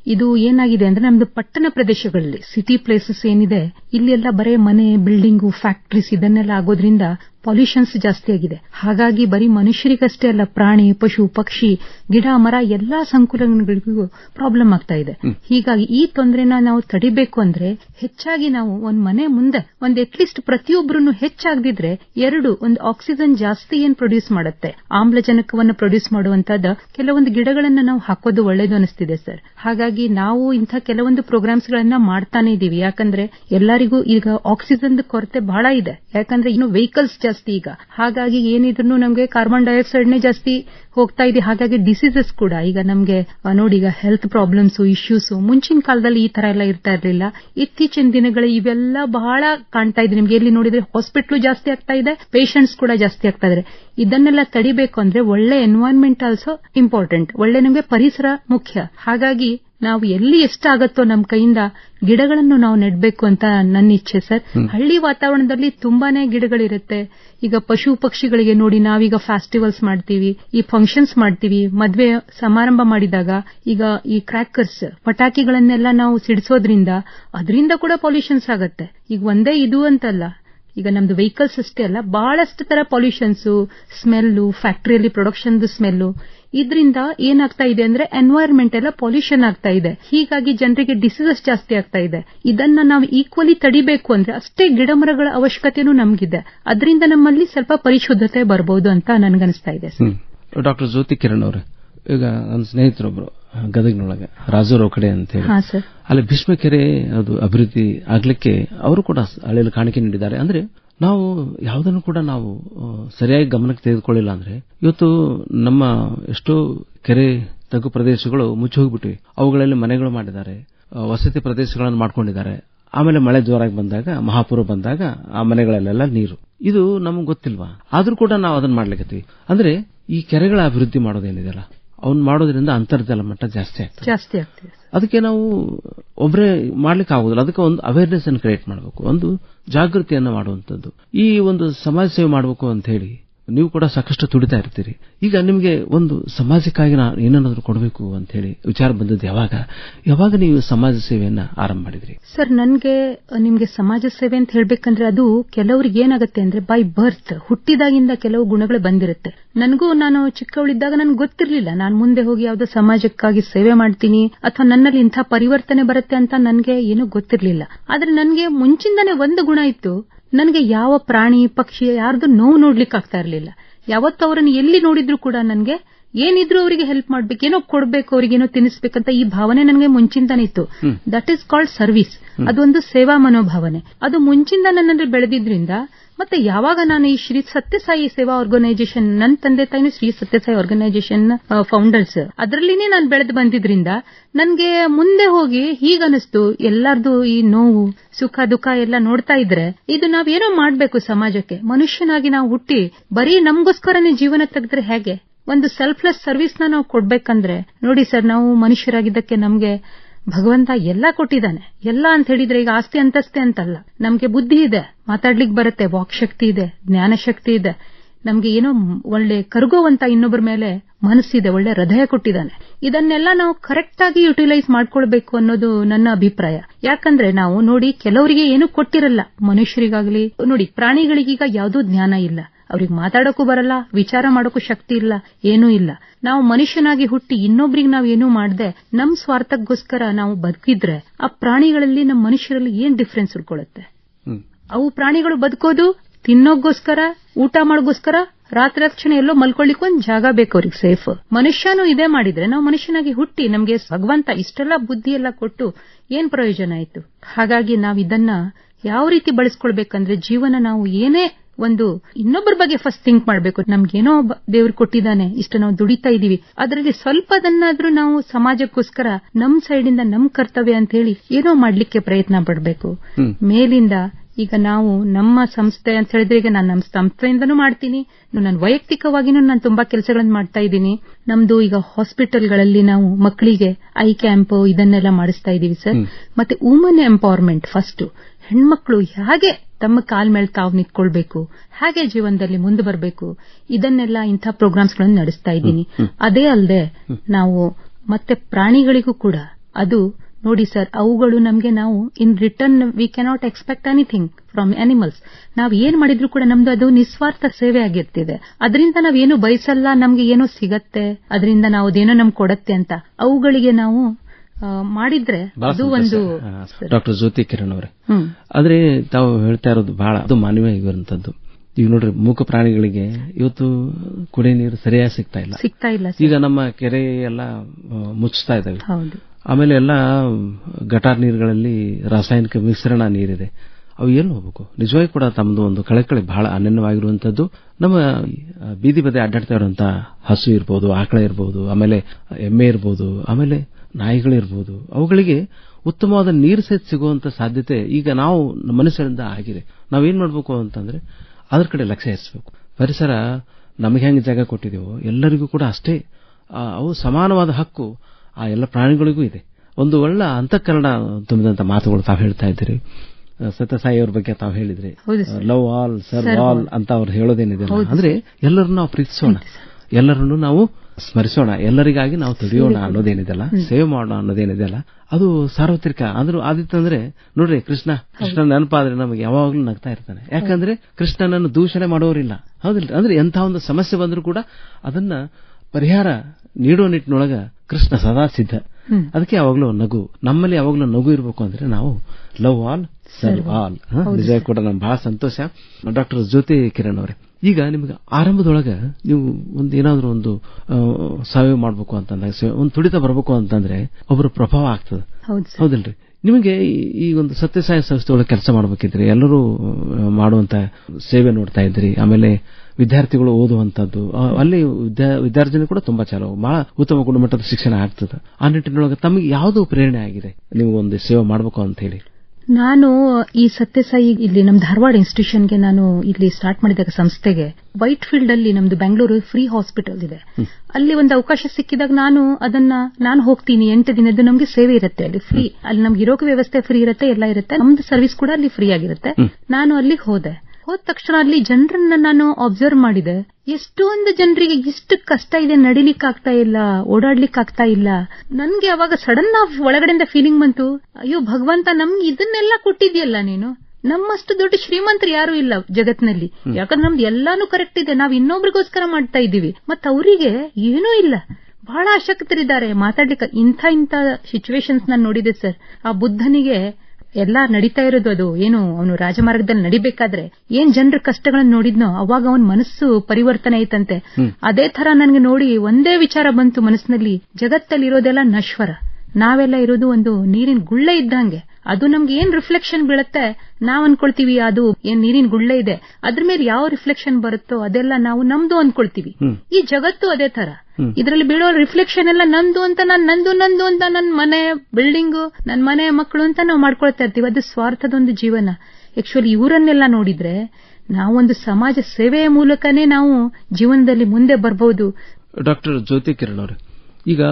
ಇದು ಏನಾಗಿದೆ ಅಂದ್ರೆ ನಮ್ದು ಪಟ್ಟಣ ಪ್ರದೇಶಗಳಲ್ಲಿ ಸಿಟಿ ಪ್ಲೇಸಸ್ ಏನಿದೆ ಇಲ್ಲಿ ಎಲ್ಲ ಬರೇ ಮನೆ ಬಿಲ್ಡಿಂಗು ಫ್ಯಾಕ್ಟರೀಸ್ ಇದನ್ನೆಲ್ಲ ಆಗೋದ್ರಿಂದ ಪಾಲ್ಯೂಷನ್ಸ್ ಜಾಸ್ತಿ ಆಗಿದೆ. ಹಾಗಾಗಿ ಬರೀ ಮನುಷ್ಯರಿಗಷ್ಟೇ ಅಲ್ಲ ಪ್ರಾಣಿ ಪಶು ಪಕ್ಷಿ ಗಿಡ ಮರ ಎಲ್ಲಾ ಸಂಕುಲಗಳಿಗೂ ಪ್ರಾಬ್ಲಮ್ ಆಗ್ತಾ ಇದೆ. ಹೀಗಾಗಿ ಈ ತೊಂದರೆನ ನಾವು ತಡಿಬೇಕು ಅಂದ್ರೆ ಹೆಚ್ಚಾಗಿ ನಾವು ಒಂದ್ ಮನೆ ಮುಂದೆ ಒಂದ್ ಅಟ್ಲೀಸ್ಟ್ ಪ್ರತಿಯೊಬ್ಬರನ್ನು ಹೆಚ್ಚಾಗದಿದ್ರೆ ಎರಡು ಒಂದು ಆಕ್ಸಿಜನ್ ಜಾಸ್ತಿ ಏನ್ ಪ್ರೊಡ್ಯೂಸ್ ಮಾಡುತ್ತೆ? ಆಮ್ಲಜನಕವನ್ನು ಪ್ರೊಡ್ಯೂಸ್ ಮಾಡುವಂತಹದ ಕೆಲವೊಂದು ಗಿಡಗಳನ್ನ ನಾವು ಹಾಕೋದು ಒಳ್ಳೇದು ಅನಿಸ್ತಿದೆ ಸರ್. ಹಾಗಾಗಿ ನಾವು ಇಂಥ ಕೆಲವೊಂದು ಪ್ರೋಗ್ರಾಮ್ಸ್ ಗಳನ್ನ ಮಾಡ್ತಾನೆ ಇದೀವಿ. ಯಾಕಂದ್ರೆ ಎಲ್ಲರಿಗೂ ಈಗ ಆಕ್ಸಿಜನ್ ಕೊರತೆ ಬಹಳ ಇದೆ. ಯಾಕಂದ್ರೆ ಇನ್ನು ವೆಹಿಕಲ್ಸ್ ಜಾಸ್ತಿ ಈಗ. ಹಾಗಾಗಿ ಏನಿದ್ರೂ ನಮಗೆ ಕಾರ್ಬನ್ ಡೈಆಕ್ಸೈಡ್ ನೇ ಜಾಸ್ತಿ ಹೋಗ್ತಾ ಇದೆ. ಹಾಗಾಗಿ ಡಿಸೀಸಸ್ ಕೂಡ. ಈಗ ನಮ್ಗೆ ನೋಡಿ ಈಗ ಹೆಲ್ತ್ ಪ್ರಾಬ್ಲಮ್ಸ್ ಇಶ್ಯೂಸ್ ಮುಂಚಿನ ಕಾಲದಲ್ಲಿ ಈ ತರ ಎಲ್ಲ ಇರ್ತಾ ಇರಲಿಲ್ಲ. ಇತ್ತೀಚಿನ ದಿನಗಳು ಇವೆಲ್ಲ ಬಹಳ ಕಾಣ್ತಾ ಇದೆ. ನಿಮ್ಗೆ ಎಲ್ಲಿ ನೋಡಿದ್ರೆ ಹಾಸ್ಪಿಟಲ್ ಜಾಸ್ತಿ ಆಗ್ತಾ ಇದೆ ಪೇಷಂಟ್ಸ್ ಕೂಡ ಜಾಸ್ತಿ ಆಗ್ತಾ ಇದಾರೆ. ಇದನ್ನೆಲ್ಲ ತಡಿಬೇಕು ಅಂದ್ರೆ ಒಳ್ಳೆ ಎನ್ವೈರನ್ಮೆಂಟ್ ಆಲ್ಸೋ ಇಂಪಾರ್ಟೆಂಟ್ ಒಳ್ಳೆ ನಮ್ಗೆ ಪರಿಸರ ಮುಖ್ಯ. ಹಾಗಾಗಿ ನಾವು ಎಲ್ಲಿ ಎಷ್ಟಾಗತ್ತೋ ನಮ್ಮ ಕೈಯಿಂದ ಗಿಡಗಳನ್ನು ನಾವು ನೆಡಬೇಕು ಅಂತ ನನ್ನ ಇಚ್ಛೆ ಸರ್. ಹಳ್ಳಿ ವಾತಾವರಣದಲ್ಲಿ ತುಂಬಾನೇ ಗಿಡಗಳಿರುತ್ತೆ. ಈಗ ಪಶು ಪಕ್ಷಿಗಳಿಗೆ ನೋಡಿ ನಾವೀಗ ಫೆಸ್ಟಿವಲ್ಸ್ ಮಾಡ್ತೀವಿ ಈ ಫಂಕ್ಷನ್ಸ್ ಮಾಡ್ತೀವಿ. ಮದುವೆ ಸಮಾರಂಭ ಮಾಡಿದಾಗ ಈಗ ಈ ಕ್ರ್ಯಾಕರ್ಸ್ ಪಟಾಕಿಗಳನ್ನೆಲ್ಲ ನಾವು ಸಿಡಿಸೋದ್ರಿಂದ ಅದರಿಂದ ಕೂಡ ಪೊಲ್ಯೂಷನ್ಸ್ ಆಗತ್ತೆ. ಈಗ ಒಂದೇ ಇದು ಅಂತಲ್ಲ. ಈಗ ನಮ್ದು ವೆಹಿಕಲ್ಸ್ ಅಷ್ಟೇ ಅಲ್ಲ, ಬಹಳಷ್ಟು ತರ ಪೊಲ್ಯೂಷನ್ಸ್ ಸ್ಮೆಲ್ಲು ಫ್ಯಾಕ್ಟರಿಯಲ್ಲಿ ಪ್ರೊಡಕ್ಷನ್ ಸ್ಮೆಲ್ ಇದರಿಂದ ಏನಾಗ್ತಾ ಇದೆ ಅಂದ್ರೆ ಎನ್ವೈರ್ಮೆಂಟ್ ಎಲ್ಲ ಪೊಲ್ಯೂಷನ್ ಆಗ್ತಾ ಇದೆ. ಹೀಗಾಗಿ ಜನರಿಗೆ ಡಿಸೀಸಸ್ ಜಾಸ್ತಿ ಆಗ್ತಾ ಇದೆ. ಇದನ್ನ ನಾವು ಈಕ್ವಲಿ ತಡಿಬೇಕು ಅಂದ್ರೆ ಅಷ್ಟೇ ಗಿಡಮರಗಳ ಅವಶ್ಯಕತೆನೂ ನಮಗಿದೆ. ಅದರಿಂದ ನಮ್ಮಲ್ಲಿ ಸ್ವಲ್ಪ ಪರಿಶುದ್ಧತೆ ಬರಬಹುದು ಅಂತ ನನ್ಗನ್ಸ್ತಾ ಇದೆ ಸರ್. ಡಾಕ್ಟರ್ ಜ್ಯೋತಿ ಕಿರಣ್ ಅವರು. ಈಗ ನನ್ನ ಸ್ನೇಹಿತರೊಬ್ರು ಗದಗಿನೊಳಗೆ ರಾಜೂರ್ ಕಡೆ ಅಂತ ಹೇಳಿ. ಹಾ ಸರ್. ಅಲ್ಲಿ ಭೀಷ್ಮ ಕೆರೆ ಅದು ಅಭಿವೃದ್ಧಿ ಆಗ್ಲಿಕ್ಕೆ ಅವರು ಕೂಡ ಹಳೆಯಲ್ಲಿ ಕಾಣಿಕೆ ನೀಡಿದ್ದಾರೆ. ಅಂದ್ರೆ ನಾವು ಯಾವುದನ್ನು ಕೂಡ ನಾವು ಸರಿಯಾಗಿ ಗಮನಕ್ಕೆ ತೆಗೆದುಕೊಳ್ಳಿಲ್ಲ ಅಂದ್ರೆ ಇವತ್ತು ನಮ್ಮ ಎಷ್ಟೋ ಕೆರೆ ತಗ್ಗು ಪ್ರದೇಶಗಳು ಮುಚ್ಚಿ ಹೋಗ್ಬಿಟ್ಟಿವೆ ಅವುಗಳಲ್ಲಿ ಮನೆಗಳು ಮಾಡಿದ್ದಾರೆ. ವಸತಿ ಪ್ರದೇಶಗಳನ್ನು ಮಾಡ್ಕೊಂಡಿದ್ದಾರೆ. ಆಮೇಲೆ ಮಳೆ ಜೋರಾಗಿ ಬಂದಾಗ ಮಹಾಪೂರ ಬಂದಾಗ ಆ ಮನೆಗಳಲ್ಲೆಲ್ಲ ನೀರು. ಇದು ನಮಗೆ ಗೊತ್ತಿಲ್ವಾ? ಆದ್ರೂ ಕೂಡ ನಾವು ಅದನ್ನ ಮಾಡ್ಲಿಕ್ಕೆ ಅಂದ್ರೆ ಈ ಕೆರೆಗಳ ಅಭಿವೃದ್ಧಿ ಮಾಡೋದೇನಿದೆಯಲ್ಲ ಅವ್ನ್ ಮಾಡೋದ್ರಿಂದ ಅಂತರ್ಜಲ ಮಟ್ಟ ಜಾಸ್ತಿ ಆಗ್ತದೆ. ಜಾಸ್ತಿ ಆಗ್ತದೆ ಅದಕ್ಕೆ ನಾವು ಒಬ್ಬರೇ ಮಾಡ್ಲಿಕ್ಕೆ ಆಗುದಿಲ್ಲ. ಅದಕ್ಕೆ ಒಂದು ಅವೇರ್ನೆಸ್ ಅನ್ನು ಕ್ರಿಯೇಟ್ ಮಾಡಬೇಕು. ಒಂದು ಜಾಗೃತಿಯನ್ನ ಮಾಡುವಂಥದ್ದು. ಈ ಒಂದು ಸಮಾಜ ಸೇವೆ ಮಾಡಬೇಕು ಅಂತ ಹೇಳಿ ನೀವು ಕೂಡ ಸಾಕಷ್ಟು ತುಡಿತಾ ಇರ್ತೀರಿ. ಈಗ ನಿಮಗೆ ಒಂದು ಸಮಾಜಕ್ಕಾಗಿ ನಾನು ಏನನ್ನಾದರೂ ಕೊಡಬೇಕು ಅಂತ ಹೇಳಿ ವಿಚಾರ ಬಂದದ್ದು ಯಾವಾಗ? ಯಾವಾಗ ನೀವು ಸಮಾಜ ಸೇವೆಯನ್ನ ಆರಂಭ ಮಾಡಿದ್ರಿ? ಸರ್, ನನಗೆ ನಿಮಗೆ ಸಮಾಜ ಸೇವೆ ಅಂತ ಹೇಳ್ಬೇಕಂದ್ರೆ ಅದು ಕೆಲವರಿಗೆ ಏನಾಗುತ್ತೆ ಅಂದ್ರೆ ಬೈ ಬರ್ತ್ ಹುಟ್ಟಿದಾಗಿಂದ ಕೆಲವು ಗುಣಗಳು ಬಂದಿರುತ್ತೆ. ನನಗೂ ನಾನು ಚಿಕ್ಕವಳಿದ್ದಾಗ ನನ್ಗೆ ಗೊತ್ತಿರಲಿಲ್ಲ. ನಾನು ಮುಂದೆ ಹೋಗಿ ಯಾವುದೋ ಸಮಾಜಕ್ಕಾಗಿ ಸೇವೆ ಮಾಡ್ತೀನಿ ಅಥವಾ ನನ್ನಲ್ಲಿ ಇಂಥ ಪರಿವರ್ತನೆ ಬರುತ್ತೆ ಅಂತ ನನಗೆ ಏನೂ ಗೊತ್ತಿರಲಿಲ್ಲ. ಆದ್ರೆ ನನಗೆ ಮುಂಚಿಂದನೇ ಒಂದು ಗುಣ ಇತ್ತು. ನನ್ಗೆ ಯಾವ ಪ್ರಾಣಿ ಪಕ್ಷಿ ಯಾರದ್ದೂ ನೋವು ನೋಡಲು ಆಗ್ತಾ ಇರ್ಲಿಲ್ಲ. ಯಾವತ್ತು ಅವರನ್ನು ಎಲ್ಲಿ ನೋಡಿದರೂ ಕೂಡ ನನ್ಗೆ ಏನಿದ್ರು ಅವರಿಗೆ ಹೆಲ್ಪ್ ಮಾಡ್ಬೇಕು ಏನೋ ಕೊಡ್ಬೇಕು ಅವ್ರಿಗೇನೋ ತಿನ್ನಿಸ್ಬೇಕಂತ ಈ ಭಾವನೆ ನನಗೆ ಮುಂಚಿಂದಾನೆ ಇತ್ತು. ದಟ್ ಈಸ್ ಕಾಲ್ಡ್ ಸರ್ವಿಸ್ ಅದೊಂದು ಸೇವಾ ಮನೋಭಾವನೆ. ಅದು ಮುಂಚಿಂದ ನನ್ನಲ್ಲಿ ಬೆಳೆದಿದ್ರಿಂದ ಮತ್ತೆ ಯಾವಾಗ ನಾನು ಈ ಶ್ರೀ ಸತ್ಯಸಾಯಿ ಸೇವಾ ಆರ್ಗನೈಸೇಷನ್ ನನ್ನ ತಂದೆ ತಾಯಿನೂ ಶ್ರೀ ಸತ್ಯಸಾಯಿ ಆರ್ಗನೈಸೇಷನ್ ಫೌಂಡರ್ಸ್ ಅದರಲ್ಲಿನೇ ನಾನು ಬೆಳೆದು ಬಂದಿದ್ರಿಂದ ನನಗೆ ಮುಂದೆ ಹೋಗಿ ಹೀಗನಿಸ್ತು ಎಲ್ಲಾರ್ದು ಈ ನೋವು ಸುಖ ದುಃಖ ಎಲ್ಲ ನೋಡ್ತಾ ಇದ್ರೆ ಇದು ನಾವೇನೋ ಮಾಡಬೇಕು ಸಮಾಜಕ್ಕೆ. ಮನುಷ್ಯನಾಗಿ ನಾವು ಹುಟ್ಟಿ ಬರೀ ನಮಗೋಸ್ಕರನೇ ಜೀವನ ತೆಗೆದ್ರೆ ಹೇಗೆ? ಒಂದು ಸೆಲ್ಫ್ಲೆಸ್ ಸರ್ವಿಸ್ನ ನಾವು ಕೊಡ್ಬೇಕಂದ್ರೆ, ನೋಡಿ ಸರ್ ನಾವು ಮನುಷ್ಯರಾಗಿದ್ದಕ್ಕೆ ನಮಗೆ ಭಗವಂತ ಎಲ್ಲ ಕೊಟ್ಟಿದ್ದಾನೆ. ಎಲ್ಲ ಅಂತ ಹೇಳಿದ್ರೆ ಈಗ ಆಸ್ತಿ ಅಂತಸ್ತೆ ಅಂತಲ್ಲ. ನಮಗೆ ಬುದ್ಧಿ ಇದೆ ಮಾತಾಡ್ಲಿಕ್ಕೆ ಬರುತ್ತೆ ವಾಕ್ ಶಕ್ತಿ ಇದೆ, ಜ್ಞಾನ ಶಕ್ತಿ ಇದೆ. ನಮಗೆ ಏನೋ ಒಳ್ಳೆ ಕರುಗುವಂತ ಇನ್ನೊಬ್ಬರ ಮೇಲೆ ಮನಸ್ಸಿದೆ, ಒಳ್ಳೆ ಹೃದಯ ಕೊಟ್ಟಿದ್ದಾನೆ. ಇದನ್ನೆಲ್ಲ ನಾವು ಕರೆಕ್ಟ್ ಆಗಿ ಯುಟಿಲೈಸ್ ಮಾಡ್ಕೊಳ್ಬೇಕು ಅನ್ನೋದು ನನ್ನ ಅಭಿಪ್ರಾಯ. ಯಾಕಂದ್ರೆ ನಾವು ನೋಡಿ ಕೆಲವರಿಗೆ ಏನು ಕೊಟ್ಟಿರಲ್ಲ. ಮನುಷ್ಯರಿಗಾಗಲಿ, ನೋಡಿ ಪ್ರಾಣಿಗಳಿಗೀಗ ಯಾವುದೂ ಜ್ಞಾನ ಇಲ್ಲ. ಅವ್ರಿಗೆ ಮಾತಾಡೋಕ್ಕೂ ಬರಲ್ಲ ವಿಚಾರ ಮಾಡೋಕ್ಕೂ ಶಕ್ತಿ ಇಲ್ಲ ಏನೂ ಇಲ್ಲ. ನಾವು ಮನುಷ್ಯನಾಗಿ ಹುಟ್ಟಿ ಇನ್ನೊಬ್ರಿಗೆ ನಾವು ಏನೂ ಮಾಡದೆ ನಮ್ ಸ್ವಾರ್ಥಕ್ಕೋಸ್ಕರ ನಾವು ಬದುಕಿದ್ರೆ ಆ ಪ್ರಾಣಿಗಳಲ್ಲಿ ನಮ್ಮ ಮನುಷ್ಯರಲ್ಲಿ ಏನ್ ಡಿಫ್ರೆನ್ಸ್ ಉಳ್ಕೊಳ್ಳುತ್ತೆ ಅವು ಪ್ರಾಣಿಗಳು ಬದುಕೋದು ತಿನ್ನೋಕ್ಕೋಸ್ಕರ ಊಟ ಮಾಡೋಗೋಸ್ಕರ ರಾತ್ರಿ ರಕ್ಷಣೆ ಎಲ್ಲೋ ಮಲ್ಕೊಳ್ಳಿಕ್ ಒಂದ್ ಜಾಗ ಬೇಕು ಅವ್ರಿಗೆ ಸೇಫ್ ಮನುಷ್ಯನೂ ಇದೇ ಮಾಡಿದ್ರೆ ನಾವು ಮನುಷ್ಯನಾಗಿ ಹುಟ್ಟಿ ನಮ್ಗೆ ಭಗವಂತ ಇಷ್ಟೆಲ್ಲ ಬುದ್ಧಿ ಎಲ್ಲ ಕೊಟ್ಟು ಏನ್ ಪ್ರಯೋಜನ ಆಯ್ತು? ಹಾಗಾಗಿ ನಾವ್ ಇದನ್ನ ಯಾವ ರೀತಿ ಬಳಸ್ಕೊಳ್ಬೇಕಂದ್ರೆ ಜೀವನ ನಾವು ಏನೇ ಒಂದು ಇನ್ನೊಬ್ಬರ ಬಗ್ಗೆ ಫಸ್ಟ್ ಥಿಂಕ್ ಮಾಡಬೇಕು. ನಮ್ಗೇನೋ ದೇವ್ರು ಕೊಟ್ಟಿದ್ದಾನೆ ಇಷ್ಟು ನಾವು ದುಡಿತಾ ಇದೀವಿ. ಅದರಲ್ಲಿ ಸ್ವಲ್ಪದನ್ನಾದ್ರೂ ನಾವು ಸಮಾಜಕ್ಕೋಸ್ಕರ ನಮ್ ಸೈಡ್ ಇಂದ ನಮ್ ಕರ್ತವ್ಯ ಅಂತ ಹೇಳಿ ಏನೋ ಮಾಡ್ಲಿಕ್ಕೆ ಪ್ರಯತ್ನ ಪಡ್ಬೇಕು. ಮೇಲಿಂದ ಈಗ ನಾವು ನಮ್ಮ ಸಂಸ್ಥೆ ಅಂತ ಹೇಳಿದ್ರೆ ಈಗ ನಾನು ನಮ್ಮ ಸಂಸ್ಥೆಯಿಂದನೂ ಮಾಡ್ತೀನಿ ನಾನು ವೈಯಕ್ತಿಕವಾಗಿನೂ ನಾನು ತುಂಬಾ ಕೆಲಸಗಳನ್ನು ಮಾಡ್ತಾ ಇದ್ದೀನಿ. ನಮ್ದು ಈಗ ಹಾಸ್ಪಿಟಲ್ಗಳಲ್ಲಿ ನಾವು ಮಕ್ಕಳಿಗೆ ಐ ಕ್ಯಾಂಪ್ ಇದನ್ನೆಲ್ಲ ಮಾಡಿಸ್ತಾ ಇದೀವಿ ಸರ್. ಮತ್ತೆ ವುಮನ್ ಎಂಪವರ್ಮೆಂಟ್ ಫಸ್ಟ್ ಹೆಣ್ಮಕ್ಳು ಹೇಗೆ ತಮ್ಮ ಕಾಲ್ ಮೇಲೆ ತಾವು ನಿಂತ್ಕೊಳ್ಬೇಕು ಹಾಗೆ ಜೀವನದಲ್ಲಿ ಮುಂದೆ ಬರಬೇಕು ಇದನ್ನೆಲ್ಲ ಇಂಥ ಪ್ರೋಗ್ರಾಮ್ಸ್ಗಳನ್ನು ನಡೆಸ್ತಾ ಇದ್ದೀನಿ. ಅದೇ ಅಲ್ಲದೆ ನಾವು ಮತ್ತೆ ಪ್ರಾಣಿಗಳಿಗೂ ಕೂಡ ಅದು ನೋಡಿ ಸರ್ ಅವುಗಳು ನಮಗೆ ನಾವು in return we cannot expect anything from animals. ನಾವು ಏನ್ ಮಾಡಿದ್ರು ಕೂಡ ನಮ್ದು ಅದು ನಿಸ್ವಾರ್ಥ ಸೇವೆ ಆಗಿರ್ತಿದೆ. ಅದರಿಂದ ನಾವೇನು ಬಯಸಲ್ಲ ನಮ್ಗೆ ಏನೋ ಸಿಗತ್ತೆ ಅದರಿಂದ ನಾವು ಅದೇನೋ ನಮ್ಗೆ ಕೊಡತ್ತೆ ಅಂತ. ಅವುಗಳಿಗೆ ನಾವು ಮಾಡಿದ್ರೆ ಅದು ಒಂದು ಡಾಕ್ಟರ್ ಜ್ಯೋತಿ ಕಿರಣ್ ಅವರೇ. ಆದ್ರೆ ತಾವು ಹೇಳ್ತಾ ಇರೋದು ಬಹಳ ಅದು ಮಾನವೀಯವಾಗಿರುವಂತದ್ದು ಈಗ ನೋಡ್ರಿ ಮೂಕ ಪ್ರಾಣಿಗಳಿಗೆ ಇವತ್ತು ಕುಡಿಯ ನೀರು ಸರಿಯಾಗಿ ಸಿಗ್ತಾ ಇಲ್ಲ. ಸಿಗ್ತಾ ಇಲ್ಲ ಈಗ ನಮ್ಮ ಕೆರೆ ಎಲ್ಲ ಮುಚ್ಚುತ್ತಾ ಇದ್ದಾವೆ. ಆಮೇಲೆ ಎಲ್ಲ ಗಟಾರ್ ನೀರುಗಳಲ್ಲಿ ರಾಸಾಯನಿಕ ಮಿಶ್ರಣ ನೀರಿದೆ. ಅವು ಏನು ಹೋಗಬೇಕು? ನಿಜವಾಗಿ ಕೂಡ ತಮ್ಮದು ಒಂದು ಕಳಕಳಿ ಬಹಳ ಅನನ್ಯವಾಗಿರುವಂತದ್ದು. ನಮ್ಮ ಬೀದಿ ಬದಿ ಅಡ್ಡಾಡ್ತಾ ಇರುವಂತಹ ಹಸು ಇರ್ಬೋದು ಆಕಳ ಇರ್ಬೋದು ಆಮೇಲೆ ಎಮ್ಮೆ ಇರ್ಬೋದು ಆಮೇಲೆ ನಾಯಿಗಳಿರ್ಬೋದು. ಅವುಗಳಿಗೆ ಉತ್ತಮವಾದ ನೀರು ಸಹಿತ ಸಿಗುವಂತ ಸಾಧ್ಯತೆ ಈಗ ನಾವು ನಮ್ಮ ಮನುಷ್ಯರಿಂದ ಆಗಿದೆ. ನಾವೇನ್ ಮಾಡಬೇಕು ಅಂತಂದ್ರೆ ಅದ್ರ ಕಡೆ ಲಕ್ಷ್ಯ ಹರಿಸಬೇಕು ಪರಿಸರ ನಮಗೆ ಹೆಂಗೆ ಜಾಗ ಕೊಟ್ಟಿದೆಯೋ ಎಲ್ಲರಿಗೂ ಕೂಡ ಅಷ್ಟೇ. ಆ, ಅವು ಸಮಾನವಾದ ಹಕ್ಕು ಆ ಎಲ್ಲ ಪ್ರಾಣಿಗಳಿಗೂ ಇದೆ. ಒಂದು ಒಳ್ಳೆ ಅಂತಃಕರಣ ತುಂಬಿದಂತ ಮಾತುಗಳು ತಾವು ಹೇಳ್ತಾ ಇದ್ದೀರಿ. ಸತ್ಯಸಾಯಿ ಅವ್ರ ಬಗ್ಗೆ ತಾವು ಹೇಳಿದ್ರಿ. ಲವ್ ಆಲ್ ಸರ್ ಆಲ್ ಅಂತ ಅವ್ರು ಹೇಳೋದೇನಿದೆ ಅಂದ್ರೆ ಎಲ್ಲರನ್ನು ನಾವು ಪ್ರೀತಿಸೋಣ. ಎಲ್ಲರನ್ನು ನಾವು ಸ್ಮರಿಸೋಣ. ಎಲ್ಲರಿಗಾಗಿ ನಾವು ದುಡಿಯೋಣ ಅನ್ನೋದೇನಿದೆಲ್ಲ ಸೇವೆ ಮಾಡೋಣ ಅನ್ನೋದೇನಿದೆಯಲ್ಲ? ಅದು ಸಾರ್ವತ್ರಿಕ. ಅಂದ್ರೂ ಆದಿತ್ತಂದ್ರೆ ನೋಡ್ರಿ ಕೃಷ್ಣ. ಕೃಷ್ಣ ನೆನಪಾದ್ರೆ ನಮಗೆ ಯಾವಾಗ್ಲೂ ನಗ್ತಾ ಇರ್ತಾನೆ. ಯಾಕಂದ್ರೆ ಕೃಷ್ಣನನ್ನು ದೂಷಣೆ ಮಾಡೋರಿಲ್ಲ. ಹೌದಿಲ್ಲ ಅಂದ್ರೆ ಎಂತ ಒಂದು ಸಮಸ್ಯೆ ಬಂದ್ರೂ ಕೂಡ ಅದನ್ನ ಪರಿಹಾರ ನೀಡೋ ನಿಟ್ಟಿನೊಳಗ ಕೃಷ್ಣ ಸದಾ ಸಿದ್ಧ. ಅದಕ್ಕೆ ಯಾವಾಗ್ಲೂ ನಗು. ನಮ್ಮಲ್ಲಿ ಯಾವಾಗ್ಲೂ ನಗು ಇರಬೇಕು ಅಂದ್ರೆ ನಾವು ಲವ್ ಆಲ್ ಸರ್ವ್ ಆಲ್. ನಿಜ ಕೂಡ ನಮ್ಗೆ ಬಹಳ ಸಂತೋಷ. ಡಾಕ್ಟರ್ ಜ್ಯೋತಿ ಕಿರಣ್ ಅವರೇ. ಈಗ ನಿಮ್ಗೆ ಆರಂಭದೊಳಗೆ ನೀವು ಒಂದು ಏನಾದರೂ ಒಂದು ಸಾವಯವ ಮಾಡಬೇಕು ಅಂತಂದಾಗ ಒಂದು ತುಡಿತ ಬರಬೇಕು ಅಂತಂದ್ರೆ ಒಬ್ಬರ ಪ್ರಭಾವ ಆಗ್ತದೆ. ಹೌದಿಲ್ರಿ? ನಿಮಗೆ ಈ- ಒಂದು ಸತ್ಯಸಾಯ ಸಂಸ್ಥೆ ಒಳಗೆ ಕೆಲಸ ಮಾಡಬೇಕಿದ್ರಿ ಎಲ್ಲರೂ ಮಾಡುವಂತ ಸೇವೆ ನೋಡ್ತಾ ಇದ್ರಿ ಆಮೇಲೆ ವಿದ್ಯಾರ್ಥಿಗಳು ಓದುವಂತದ್ದು ಅಲ್ಲಿ ವಿದ್ಯಾ- ವಿದ್ಯಾರ್ಜನೆ ಕೂಡ ತುಂಬಾ ಚಾಲೋ. ಬಹಳ ಉತ್ತಮ ಗುಣಮಟ್ಟದ ಶಿಕ್ಷಣ ಆಗ್ತದೆ. ಆ ನಿಟ್ಟಿನೊಳಗೆ ತಮಗೆ ಯಾವುದು ಪ್ರೇರಣೆ ಆಗಿದೆ? ನೀವು ಒಂದು ಸೇವೆ ಮಾಡಬೇಕು ಅಂತ ಹೇಳಿ. ನಾನು ಈ ಸತ್ಯಸಾಯಿ ಇಲ್ಲಿ ನಮ್ಮ ಧಾರವಾಡ ಇನ್ಸ್ಟಿಟ್ಯೂಷನ್ಗೆ ನಾನು ಇಲ್ಲಿ ಸ್ಟಾರ್ಟ್ ಮಾಡಿದಾಗ ಸಂಸ್ಥೆಗೆ ವೈಟ್ ಫೀಲ್ಡ್ ಅಲ್ಲಿ ನಮ್ದು ಬೆಂಗಳೂರು ಫ್ರೀ ಹಾಸ್ಪಿಟಲ್ ಇದೆ. ಅಲ್ಲಿ ಒಂದು ಅವಕಾಶ ಸಿಕ್ಕಿದಾಗ ನಾನು ಅದನ್ನ ನಾನು ಹೋಗ್ತೀನಿ ಎಂಟು ದಿನದ್ದು ನಮ್ಗೆ ಸೇವೆ ಇರುತ್ತೆ ಅಲ್ಲಿ ಫ್ರೀ. ಅಲ್ಲಿ ನಮ್ಗೆ ಇರೋಕೆ ವ್ಯವಸ್ಥೆ ಫ್ರೀ ಇರುತ್ತೆ ಎಲ್ಲ ಇರುತ್ತೆ. ನಮ್ದು ಸರ್ವಿಸ್ ಕೂಡ ಅಲ್ಲಿ ಫ್ರೀ ಆಗಿರುತ್ತೆ. ನಾನು ಅಲ್ಲಿಗೆ ಹೋದೆ. ಹೋದ ತಕ್ಷಣ ಅಲ್ಲಿ ಜನರನ್ನ ನಾನು ಅಬ್ಸರ್ವ್ ಮಾಡಿದೆ. ಎಷ್ಟೊಂದು ಜನರಿಗೆ ಇಷ್ಟು ಕಷ್ಟ ಇದೆ ನಡಿಲಿಕ್ಕೆ ಆಗ್ತಾ ಇಲ್ಲ ಓಡಾಡ್ಲಿಕ್ಕೆ ಆಗ್ತಾ ಇಲ್ಲ. ನನ್ಗೆ ಅವಾಗ ಸಡನ್ ಒಳಗಡೆಯಿಂದ ಫೀಲಿಂಗ್ ಬಂತು ಅಯ್ಯೋ ಭಗವಂತ ನಮ್ಗೆ ಇದನ್ನೆಲ್ಲ ಕೊಟ್ಟಿದ್ಯಲ್ಲ ನೀನು? ನಮ್ಮಷ್ಟು ದೊಡ್ಡ ಶ್ರೀಮಂತರು ಯಾರು ಇಲ್ಲ ಜಗತ್ನಲ್ಲಿ. ಯಾಕಂದ್ರೆ ನಮ್ದು ಎಲ್ಲಾನು ಕರೆಕ್ಟ್ ಇದೆ ನಾವ್ ಇನ್ನೊಬ್ರಿಗೋಸ್ಕರ ಮಾಡ್ತಾ ಇದ್ದೀವಿ. ಮತ್ ಅವರಿಗೆ ಏನೂ ಇಲ್ಲ. ಬಹಳ ಅಶಕ್ತರಿದ್ದಾರೆ ಮಾತಾಡ್ಲಿಕ್ಕೆ ಇಂಥ ಇಂಥ ಸಿಚುವೇಶನ್ಸ್ ನಾನು ನೋಡಿದೆ ಸರ್. ಆ ಬುದ್ಧನಿಗೆ ಎಲ್ಲಾ ನಡೀತಾ ಇರೋದು ಅದು. ಏನು ಅವನು ರಾಜಮಾರ್ಗದಲ್ಲಿ ನಡಿಬೇಕಾದ್ರೆ ಏನ್ ಜನರ ಕಷ್ಟಗಳನ್ನ ನೋಡಿದ್ನೋ ಅವಾಗ ಅವನ ಮನಸ್ಸು ಪರಿವರ್ತನೆ ಆಯ್ತಂತೆ. ಅದೇ ತರ ನನ್ಗೆ ನೋಡಿ ಒಂದೇ ವಿಚಾರ ಬಂತು ಮನಸ್ಸಿನಲ್ಲಿ. ಜಗತ್ತಲ್ಲಿ ಇರೋದೆಲ್ಲ ನಶ್ವರ. ನಾವೆಲ್ಲ ಇರೋದು ಒಂದು ನೀರಿನ ಗುಳ್ಳೆ ಇದ್ದಂಗೆ. ಅದು ನಮ್ಗೆ ಏನ್ ರಿಫ್ಲೆಕ್ಷನ್ ಬೀಳುತ್ತೆ? ನಾವ್ ಅನ್ಕೊಳ್ತೀವಿ ಅದು ಏನ್ ನೀರಿನ ಗುಳ್ಳೆ ಇದೆ ಅದ್ರ ಮೇಲೆ ಯಾವ ರಿಫ್ಲೆಕ್ಷನ್ ಬರುತ್ತೋ ಅದೆಲ್ಲ ನಾವು ನಮ್ದು ಅನ್ಕೊಳ್ತೀವಿ. ಈ ಜಗತ್ತು ಅದೇ ತರ ಇದರಲ್ಲಿ ಬೀಳೋ ರಿಫ್ಲೆಕ್ಷನ್ ಎಲ್ಲ ನಂದು ಅಂತ ನಾನ್ ನಂದು ನಂದು ಅಂತ ನನ್ ಮನೆ ಬಿಲ್ಡಿಂಗ್ ನನ್ ಮನೆ ಮಕ್ಕಳು ಅಂತ ನಾವು ಮಾಡ್ಕೊಳ್ತಾ ಇರ್ತೀವಿ. ಅದು ಸ್ವಾರ್ಥದೊಂದು ಜೀವನ. ಆಕ್ಚುಲಿ ಇವರನ್ನೆಲ್ಲ ನೋಡಿದ್ರೆ ನಾವೊಂದು ಸಮಾಜ ಸೇವೆಯ ಮೂಲಕನೇ ನಾವು ಜೀವನದಲ್ಲಿ ಮುಂದೆ ಬರ್ಬೋದು. ಡಾಕ್ಟರ್ ಜ್ಯೋತಿ ಕಿರಣ್ ಅವರೇ ಈಗ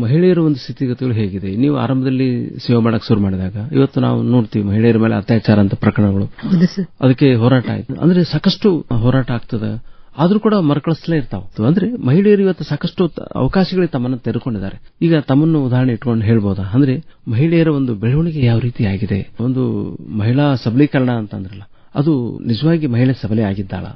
ಮಹಿಳೆಯರ ಒಂದು ಸ್ಥಿತಿಗತಿಗಳು ಹೇಗಿದೆ. ನೀವು ಆರಂಭದಲ್ಲಿ ಸೇವೆ ಮಾಡಕ್ ಶುರು ಮಾಡಿದಾಗ ಇವತ್ತು ನಾವು ನೋಡ್ತೀವಿ ಮಹಿಳೆಯರ ಮೇಲೆ ಅತ್ಯಾಚಾರ ಅಂತ ಪ್ರಕರಣಗಳು. ಅದಕ್ಕೆ ಹೋರಾಟ ಆಯ್ತು. ಅಂದ್ರೆ ಸಾಕಷ್ಟು ಹೋರಾಟ ಆಗ್ತದೆ. ಆದ್ರೂ ಕೂಡ ಮರುಕಳಿಸಲೇ ಇರ್ತಾವ. ಅಂದ್ರೆ ಮಹಿಳೆಯರು ಇವತ್ತು ಸಾಕಷ್ಟು ಅವಕಾಶಗಳಿಗೆ ತಮ್ಮನ್ನು ತೆರೆದುಕೊಂಡಿದ್ದಾರೆ. ಈಗ ತಮ್ಮನ್ನು ಉದಾಹರಣೆ ಇಟ್ಕೊಂಡು ಹೇಳ್ಬೋದಾ? ಅಂದ್ರೆ ಮಹಿಳೆಯರ ಒಂದು ಬೆಳವಣಿಗೆ ಯಾವ ರೀತಿ ಆಗಿದೆ? ಒಂದು ಮಹಿಳಾ ಸಬಲೀಕರಣ ಅಂತಂದ್ರಲ್ಲ ಅದು ನಿಜವಾಗಿ ಮಹಿಳೆ ಸಬಲೆ ಆಗಿದ್ದಾಳ?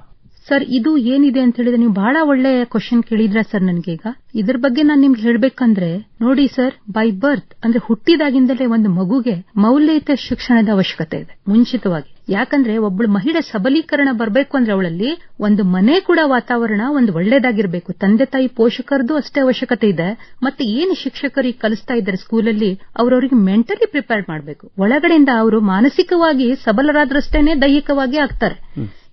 ಸರ್ ಇದು ಏನಿದೆ ಅಂತ ಹೇಳಿದ್ರೆ ನೀವು ಬಹಳ ಒಳ್ಳೆ ಕ್ವೆಶ್ಚನ್ ಕೇಳಿದ್ರ ಸರ್ ನನ್ಗೀಗ. ಇದ್ರ ಬಗ್ಗೆ ನಾನು ನಿಮ್ಗೆ ಹೇಳ್ಬೇಕಂದ್ರೆ ನೋಡಿ ಸರ್ ಬೈ ಬರ್ತ್ ಅಂದ್ರೆ ಹುಟ್ಟಿದಾಗಿಂದಲೇ ಒಂದು ಮಗುಗೆ ಮೌಲ್ಯಯುತ ಶಿಕ್ಷಣದ ಅವಶ್ಯಕತೆ ಇದೆ ಮುಂಚಿತವಾಗಿ. ಯಾಕಂದ್ರೆ ಒಬ್ಬಳು ಮಹಿಳೆ ಸಬಲೀಕರಣ ಬರಬೇಕು ಅಂದ್ರೆ ಅವಳಲ್ಲಿ ಒಂದು ಮನೆ ಕೂಡ ವಾತಾವರಣ ಒಂದು ಒಳ್ಳೇದಾಗಿರಬೇಕು. ತಂದೆ ತಾಯಿ ಪೋಷಕರದ್ದು ಅಷ್ಟೇ ಅವಶ್ಯಕತೆ ಇದೆ ಮತ್ತೆ ಏನು ಶಿಕ್ಷಕರಿಗೆ ಕಲಿಸ್ತಾ ಇದ್ದಾರೆ ಸ್ಕೂಲಲ್ಲಿ ಅವರವರಿಗೆ ಮೆಂಟಲಿ ಪ್ರಿಪೇರ್ ಮಾಡಬೇಕು. ಒಳಗಡೆಯಿಂದ ಅವರು ಮಾನಸಿಕವಾಗಿ ಸಬಲರಾದ್ರಷ್ಟೇನೆ ದೈಹಿಕವಾಗಿ ಆಗ್ತಾರೆ.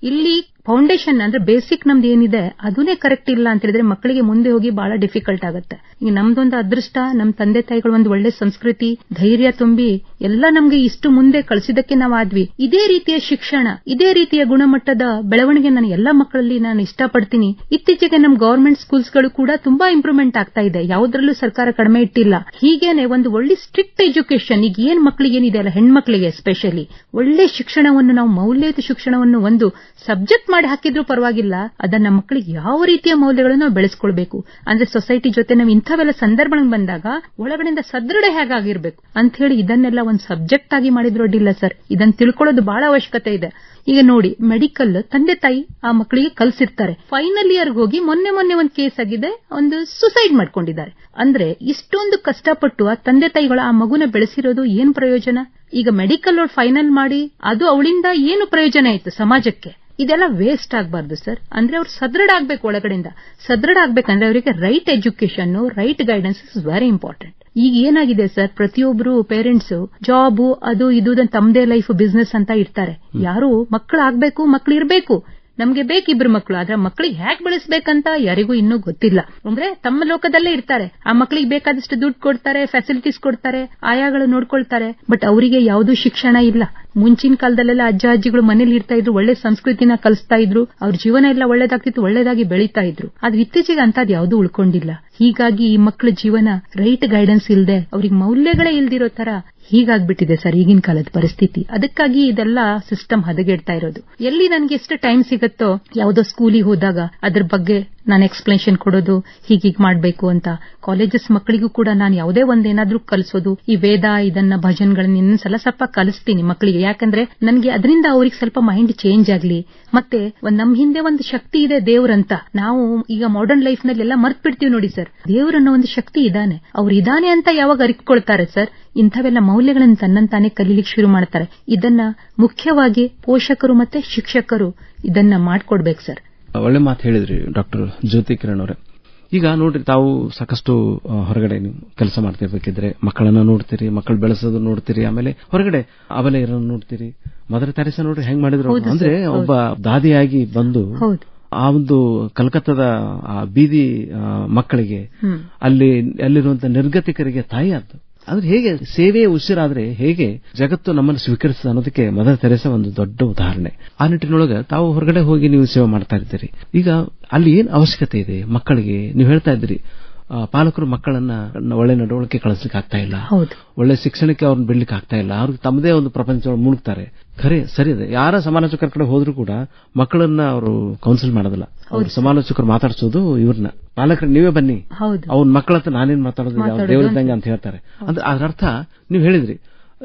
ಇಲ್ಲಿ ಫೌಂಡೇಶನ್ ಅಂದ್ರೆ ಬೇಸಿಕ್ ನಮ್ದು ಏನಿದೆ ಅದನ್ನೇ ಕರೆಕ್ಟ್ ಇಲ್ಲ ಅಂತ ಹೇಳಿದ್ರೆ ಮಕ್ಕಳಿಗೆ ಮುಂದೆ ಹೋಗಿ ಬಹಳ ಡಿಫಿಕಲ್ಟ್ ಆಗುತ್ತೆ. ಈಗ ನಮ್ದೊಂದು ಅದೃಷ್ಟ, ನಮ್ ತಂದೆ ತಾಯಿಗಳು ಒಂದು ಒಳ್ಳೆ ಸಂಸ್ಕೃತಿ, ಧೈರ್ಯ ತುಂಬಿ ಎಲ್ಲ ನಮ್ಗೆ ಇಷ್ಟು ಮುಂದೆ ಕಳಿಸಿದಕ್ಕೆ ನಾವು ಆದ್ವಿ ಇದೇ ರೀತಿಯ ಶಿಕ್ಷಣ, ಇದೇ ರೀತಿಯ ಗುಣಮಟ್ಟದ ಬೆಳವಣಿಗೆ ನಾನು ಎಲ್ಲ ಮಕ್ಕಳಲ್ಲಿ ನಾನು ಇಷ್ಟಪಡ್ತೀನಿ. ಇತ್ತೀಚೆಗೆ ನಮ್ ಗವರ್ಮೆಂಟ್ ಸ್ಕೂಲ್ಸ್ಗಳು ಕೂಡ ತುಂಬಾ ಇಂಪ್ರೂವ್ಮೆಂಟ್ ಆಗ್ತಾ ಇದೆ. ಯಾವುದ್ರಲ್ಲೂ ಸರ್ಕಾರ ಕಡಿಮೆ ಇಟ್ಟಿಲ್ಲ. ಹೀಗೇನೆ ಒಂದು ಒಳ್ಳೆ ಸ್ಟ್ರಿಕ್ಟ್ ಎಜುಕೇಶನ್ ಈಗ ಏನ್ ಮಕ್ಕಳಿಗೆ ಏನಿದೆ ಅಲ್ಲ, ಹೆಣ್ಮಕ್ಳಿಗೆ ಸ್ಪೆಷಲಿ ಒಳ್ಳೆ ಶಿಕ್ಷಣವನ್ನು, ನಾವು ಮೌಲ್ಯಯುತ ಶಿಕ್ಷಣವನ್ನು ಒಂದು ಸಬ್ಜೆಕ್ಟ್ ಮಾಡಿ ಹಾಕಿದ್ರು ಪರವಾಗಿಲ್ಲ. ಅದನ್ನ ಮಕ್ಕಳಿಗೆ ಯಾವ ರೀತಿಯ ಮೌಲ್ಯಗಳನ್ನು ನಾವು ಬೆಳೆಸ್ಕೊಳ್ಬೇಕು? ಅಂದ್ರೆ ಸೊಸೈಟಿ ಜೊತೆ ನಾವು ಇಂಥವೆಲ್ಲ ಸಂದರ್ಭಗಳಿಗೆ ಬಂದಾಗ ಒಳಗಡೆಯಿಂದ ಸದೃಢ ಹೇಗಾಗಿರ್ಬೇಕು? ಅಂತ ಹೇಳಿ ಇದನ್ನೆಲ್ಲ ಒಂದು ಸಬ್ಜೆಕ್ಟ್ ಆಗಿ ಮಾಡಿದ್ರು ಅಡ್ಡಿಲ್ಲ ಸರ್. ಇದನ್ನ ತಿಳ್ಕೊಳ್ಳೋದು ಬಹಳ ಅವಶ್ಯಕತೆ ಇದೆ. ಈಗ ನೋಡಿ, ಮೆಡಿಕಲ್ ತಂದೆ ತಾಯಿ ಆ ಮಕ್ಕಳಿಗೆ ಕಲ್ಸಿರ್ತಾರೆ. ಫೈನಲ್ ಇಯರ್ ಹೋಗಿ ಮೊನ್ನೆ ಮೊನ್ನೆ ಒಂದು ಕೇಸ್ ಆಗಿದೆ, ಒಂದು ಸುಸೈಡ್ ಮಾಡ್ಕೊಂಡಿದ್ದಾರೆ. ಅಂದ್ರೆ ಇಷ್ಟೊಂದು ಕಷ್ಟಪಟ್ಟು ಆ ತಂದೆ ತಾಯಿಗಳು ಆ ಮಗುನ ಬೆಳೆಸಿರೋದು ಏನ್ ಪ್ರಯೋಜನ? ಈಗ ಮೆಡಿಕಲ್ ಫೈನಲ್ ಮಾಡಿ, ಅದು ಅವಳಿಂದ ಏನು ಪ್ರಯೋಜನ ಆಯ್ತು ಸಮಾಜಕ್ಕೆ? ಇದೆಲ್ಲ ವೇಸ್ಟ್ ಆಗಬಾರ್ದು ಸರ್ ಅಂದ್ರೆ ಅವ್ರು ಸದೃಢ ಆಗ್ಬೇಕು ಒಳಗಡೆಯಿಂದ. ಸದೃಢ ಆಗ್ಬೇಕಂದ್ರೆ ಅವರಿಗೆ right education right guidance is very important ಈಗ ಏನಾಗಿದೆ ಸರ್ ಪ್ರತಿಯೊಬ್ಬರು ಪೇರೆಂಟ್ಸ್ ಜಾಬ್ ಅದು ಇದು ತಮ್ಮದೇ ಲೈಫ್ ಬಿಸ್ನೆಸ್ ಅಂತ ಇರ್ತಾರೆ. ಯಾರು ಮಕ್ಕಳು ಮಕ್ಕಳಿರಬೇಕು ನಮ್ಗೆ ಬೇಕಿಬ್ರು ಮಕ್ಕಳು ಆದ್ರೆ ಮಕ್ಕಳಿಗೆ ಹ್ಯಾಕ್ ಬೆಳೆಸ್ಬೇಕಂತ ಯಾರಿಗೂ ಇನ್ನೂ ಗೊತ್ತಿಲ್ಲ. ಅಂದ್ರೆ ತಮ್ಮ ಲೋಕದಲ್ಲೇ ಇರ್ತಾರೆ. ಆ ಮಕ್ಕಳಿಗೆ ಬೇಕಾದಷ್ಟು ದುಡ್ಡು ಕೊಡ್ತಾರೆ ಫೆಸಿಲಿಟೀಸ್ ಕೊಡ್ತಾರೆ, ಆಯಾಗಳು ನೋಡ್ಕೊಳ್ತಾರೆ. ಬಟ್ ಅವರಿಗೆ ಯಾವುದೂ ಶಿಕ್ಷಣ ಇಲ್ಲ. ಮುಂಚಿನ ಕಾಲದಲ್ಲೆಲ್ಲ ಅಜ್ಜ, ಅಜ್ಜಿಗಳು ಮನೇಲಿ ಇರ್ತಾ ಇದ್ರು, ಒಳ್ಳೆ ಸಂಸ್ಕೃತಿನ ಕಲಿಸ್ತಾ ಇದ್ರು. ಅವ್ರ ಜೀವನ ಎಲ್ಲ ಒಳ್ಳೇದಾಗ್ತಿತ್ತು, ಒಳ್ಳೇದಾಗಿ ಬೆಳೀತಾ ಇದ್ರು. ಆದ್ರೆ ಇತ್ತೀಚೆಗೆ ಅಂತದ್ ಯಾವ್ದು ಉಳ್ಕೊಂಡಿಲ್ಲ. ಹೀಗಾಗಿ ಈ ಮಕ್ಕಳ ಜೀವನ ರೈಟ್ ಗೈಡೆನ್ಸ್ ಇಲ್ಲದೆ ಅವ್ರಿಗೆ ಮೌಲ್ಯಗಳೇ ಇಲ್ದಿರೋ ತರ ಹೀಗಾಗ್ಬಿಟ್ಟಿದೆ ಸರ್ ಈಗಿನ ಕಾಲದ ಪರಿಸ್ಥಿತಿ. ಅದಕ್ಕಾಗಿ ಇದೆಲ್ಲ ಸಿಸ್ಟಮ್ ಹದಗೆಡ್ತಾ ಇರೋದು. ಎಲ್ಲಿ ನನಗೆ ಎಷ್ಟು ಟೈಮ್ ಸಿಗುತ್ತೋ ಯಾವುದೋ ಸ್ಕೂಲಿಗೆ ಹೋದಾಗ ಅದ್ರ ಬಗ್ಗೆ ನಾನು ಎಕ್ಸ್ಪ್ಲನೇಷನ್ ಕೊಡೋದು ಹೀಗೀಗ್ ಮಾಡ್ಬೇಕು ಅಂತ. ಕಾಲೇಜಸ್ ಮಕ್ಕಳಿಗೂ ಕೂಡ ನಾನು ಯಾವುದೇ ಒಂದೇನಾದ್ರೂ ಕಲಿಸೋದು, ಈ ವೇದ, ಇದನ್ನ, ಭಜನ್ಗಳನ್ನ ಇನ್ನೊಂದ್ಸಲ ಸ್ವಲ್ಪ ಕಲಿಸ್ತೀನಿ ಮಕ್ಕಳಿಗೆ. ಯಾಕಂದ್ರೆ ನನಗೆ ಅದರಿಂದ ಅವ್ರಿಗೆ ಸ್ವಲ್ಪ ಮೈಂಡ್ ಚೇಂಜ್ ಆಗ್ಲಿ. ಮತ್ತೆ ನಮ್ ಹಿಂದೆ ಒಂದು ಶಕ್ತಿ ಇದೆ ದೇವ್ರಂತ. ನಾವು ಈಗ ಮಾಡರ್ನ್ ಲೈಫ್ನಲ್ಲಿ ಎಲ್ಲ ಮರ್ತ್ ಬಿಡ್ತೀವಿ ನೋಡಿ ಸರ್. ದೇವ್ರನ್ನ ಒಂದು ಶಕ್ತಿ ಇದಾನೆ. ಅವ್ರು ಇದಾನೆ ಅಂತ ಯಾವಾಗ ಅರಿಕೊಳ್ತಾರೆ ಸರ್? ಇಂಥವೆಲ್ಲ ಮೌಲ್ಯಗಳನ್ನು ತನ್ನಂತಾನೆ ಕಲೀಲಿಕ್ಕೆ ಶುರು ಮಾಡ್ತಾರೆ. ಇದನ್ನ ಮುಖ್ಯವಾಗಿ ಪೋಷಕರು ಮತ್ತೆ ಶಿಕ್ಷಕರು ಇದನ್ನ ಮಾಡ್ಕೊಡ್ಬೇಕು ಸರ್. ಒಳ್ಳೆ ಮಾತು ಹೇಳಿದ್ರಿ ಡಾಕ್ಟರ್ ಜ್ಯೋತಿ ಕಿರಣ್ ಅವರೇ. ಈಗ ನೋಡ್ರಿ ತಾವು ಸಾಕಷ್ಟು ಹೊರಗಡೆ ನೀವು ಕೆಲಸ ಮಾಡ್ತಿರ್ಬೇಕಿದ್ರೆ ಮಕ್ಕಳನ್ನ ನೋಡ್ತೀರಿ ಮಕ್ಕಳು ಬೆಳೆಸೋದು ನೋಡ್ತೀರಿ ಆಮೇಲೆ ಹೊರಗಡೆ ಆಮೇಲೆ ಇರೋನ್ ನೋಡ್ತೀರಿ. ಮದರ್ ತೆರೆಸ ನೋಡ್ರಿ ಹೆಂಗ್ ಮಾಡಿದ್ರು ಅಂದ್ರೆ ಒಬ್ಬ ದಾದಿಯಾಗಿ ಬಂದು ಆ ಒಂದು ಕಲ್ಕತ್ತಾದ ಆ ಬೀದಿ ಮಕ್ಕಳಿಗೆ ಅಲ್ಲಿ ಅಲ್ಲಿರುವಂತ ನಿರ್ಗತಿಕರಿಗೆ ತಾಯಿ ಆದ್ದು ಅಂದ್ರೆ ಹೇಗೆ ಸೇವೆ ಉಸಿರಾದ್ರೆ ಹೇಗೆ ಜಗತ್ತು ನಮ್ಮನ್ನು ಸ್ವೀಕರಿಸ್ತದೆ ಅನ್ನೋದಕ್ಕೆ ಮದರ್ ತೆರೆಸ ಒಂದು ದೊಡ್ಡ ಉದಾಹರಣೆ. ಆ ನಿಟ್ಟಿನೊಳಗೆ ತಾವು ಹೊರಗಡೆ ಹೋಗಿ ನೀವು ಸೇವೆ ಮಾಡ್ತಾ ಇದ್ದೀರಿ. ಈಗ ಅಲ್ಲಿ ಏನ್ ಅವಶ್ಯಕತೆ ಇದೆ ಮಕ್ಕಳಿಗೆ? ನೀವು ಹೇಳ್ತಾ ಇದ್ದೀರಿ ಪಾಲಕರು ಮಕ್ಕಳನ್ನ ಒಳ್ಳೆ ನಡವಳಿಕೆ ಕಳಿಸ್ಲಿಕ್ಕೆ ಆಗ್ತಾ ಇಲ್ಲ. ಒಳ್ಳೆ ಶಿಕ್ಷಣಕ್ಕೆ ಅವ್ರನ್ನ ಬಿಡ್ಲಿಕ್ಕೆ ಆಗ್ತಾ ಇಲ್ಲ. ಅವ್ರಿಗೆ ತಮ್ಮದೇ ಒಂದು ಪ್ರಪಂಚದೊಳಗೆ ಮುಳುಗ್ತಾರೆ. ಖರೆ ಸರಿ ಇದೆ ಯಾರ ಸಮಾಲೋಚಕರ ಕಡೆ ಹೋದ್ರೂ ಕೂಡ ಮಕ್ಕಳನ್ನ ಅವರು ಕೌನ್ಸಿಲ್ ಮಾಡೋದಿಲ್ಲ. ಅವ್ರು ಸಮಾಲೋಚಕರು ಮಾತಾಡ್ಸೋದು ಇವ್ರನ್ನ. ಪಾಲಕರು ನೀವೇ ಬನ್ನಿ. ಅವ್ನ ಮಕ್ಕಳ ಹತ್ರ ನಾನೇನ್ ಮಾತಾಡೋದಿಲ್ಲ ಮಾತಾಡೋದು ದೇವರಿದ್ದಂಗೆ ಅಂತ. ಹೇಳ್ತಾರೆ. ಅಂದ್ರೆ ಅದರ ಅರ್ಥ ನೀವು ಹೇಳಿದ್ರಿ.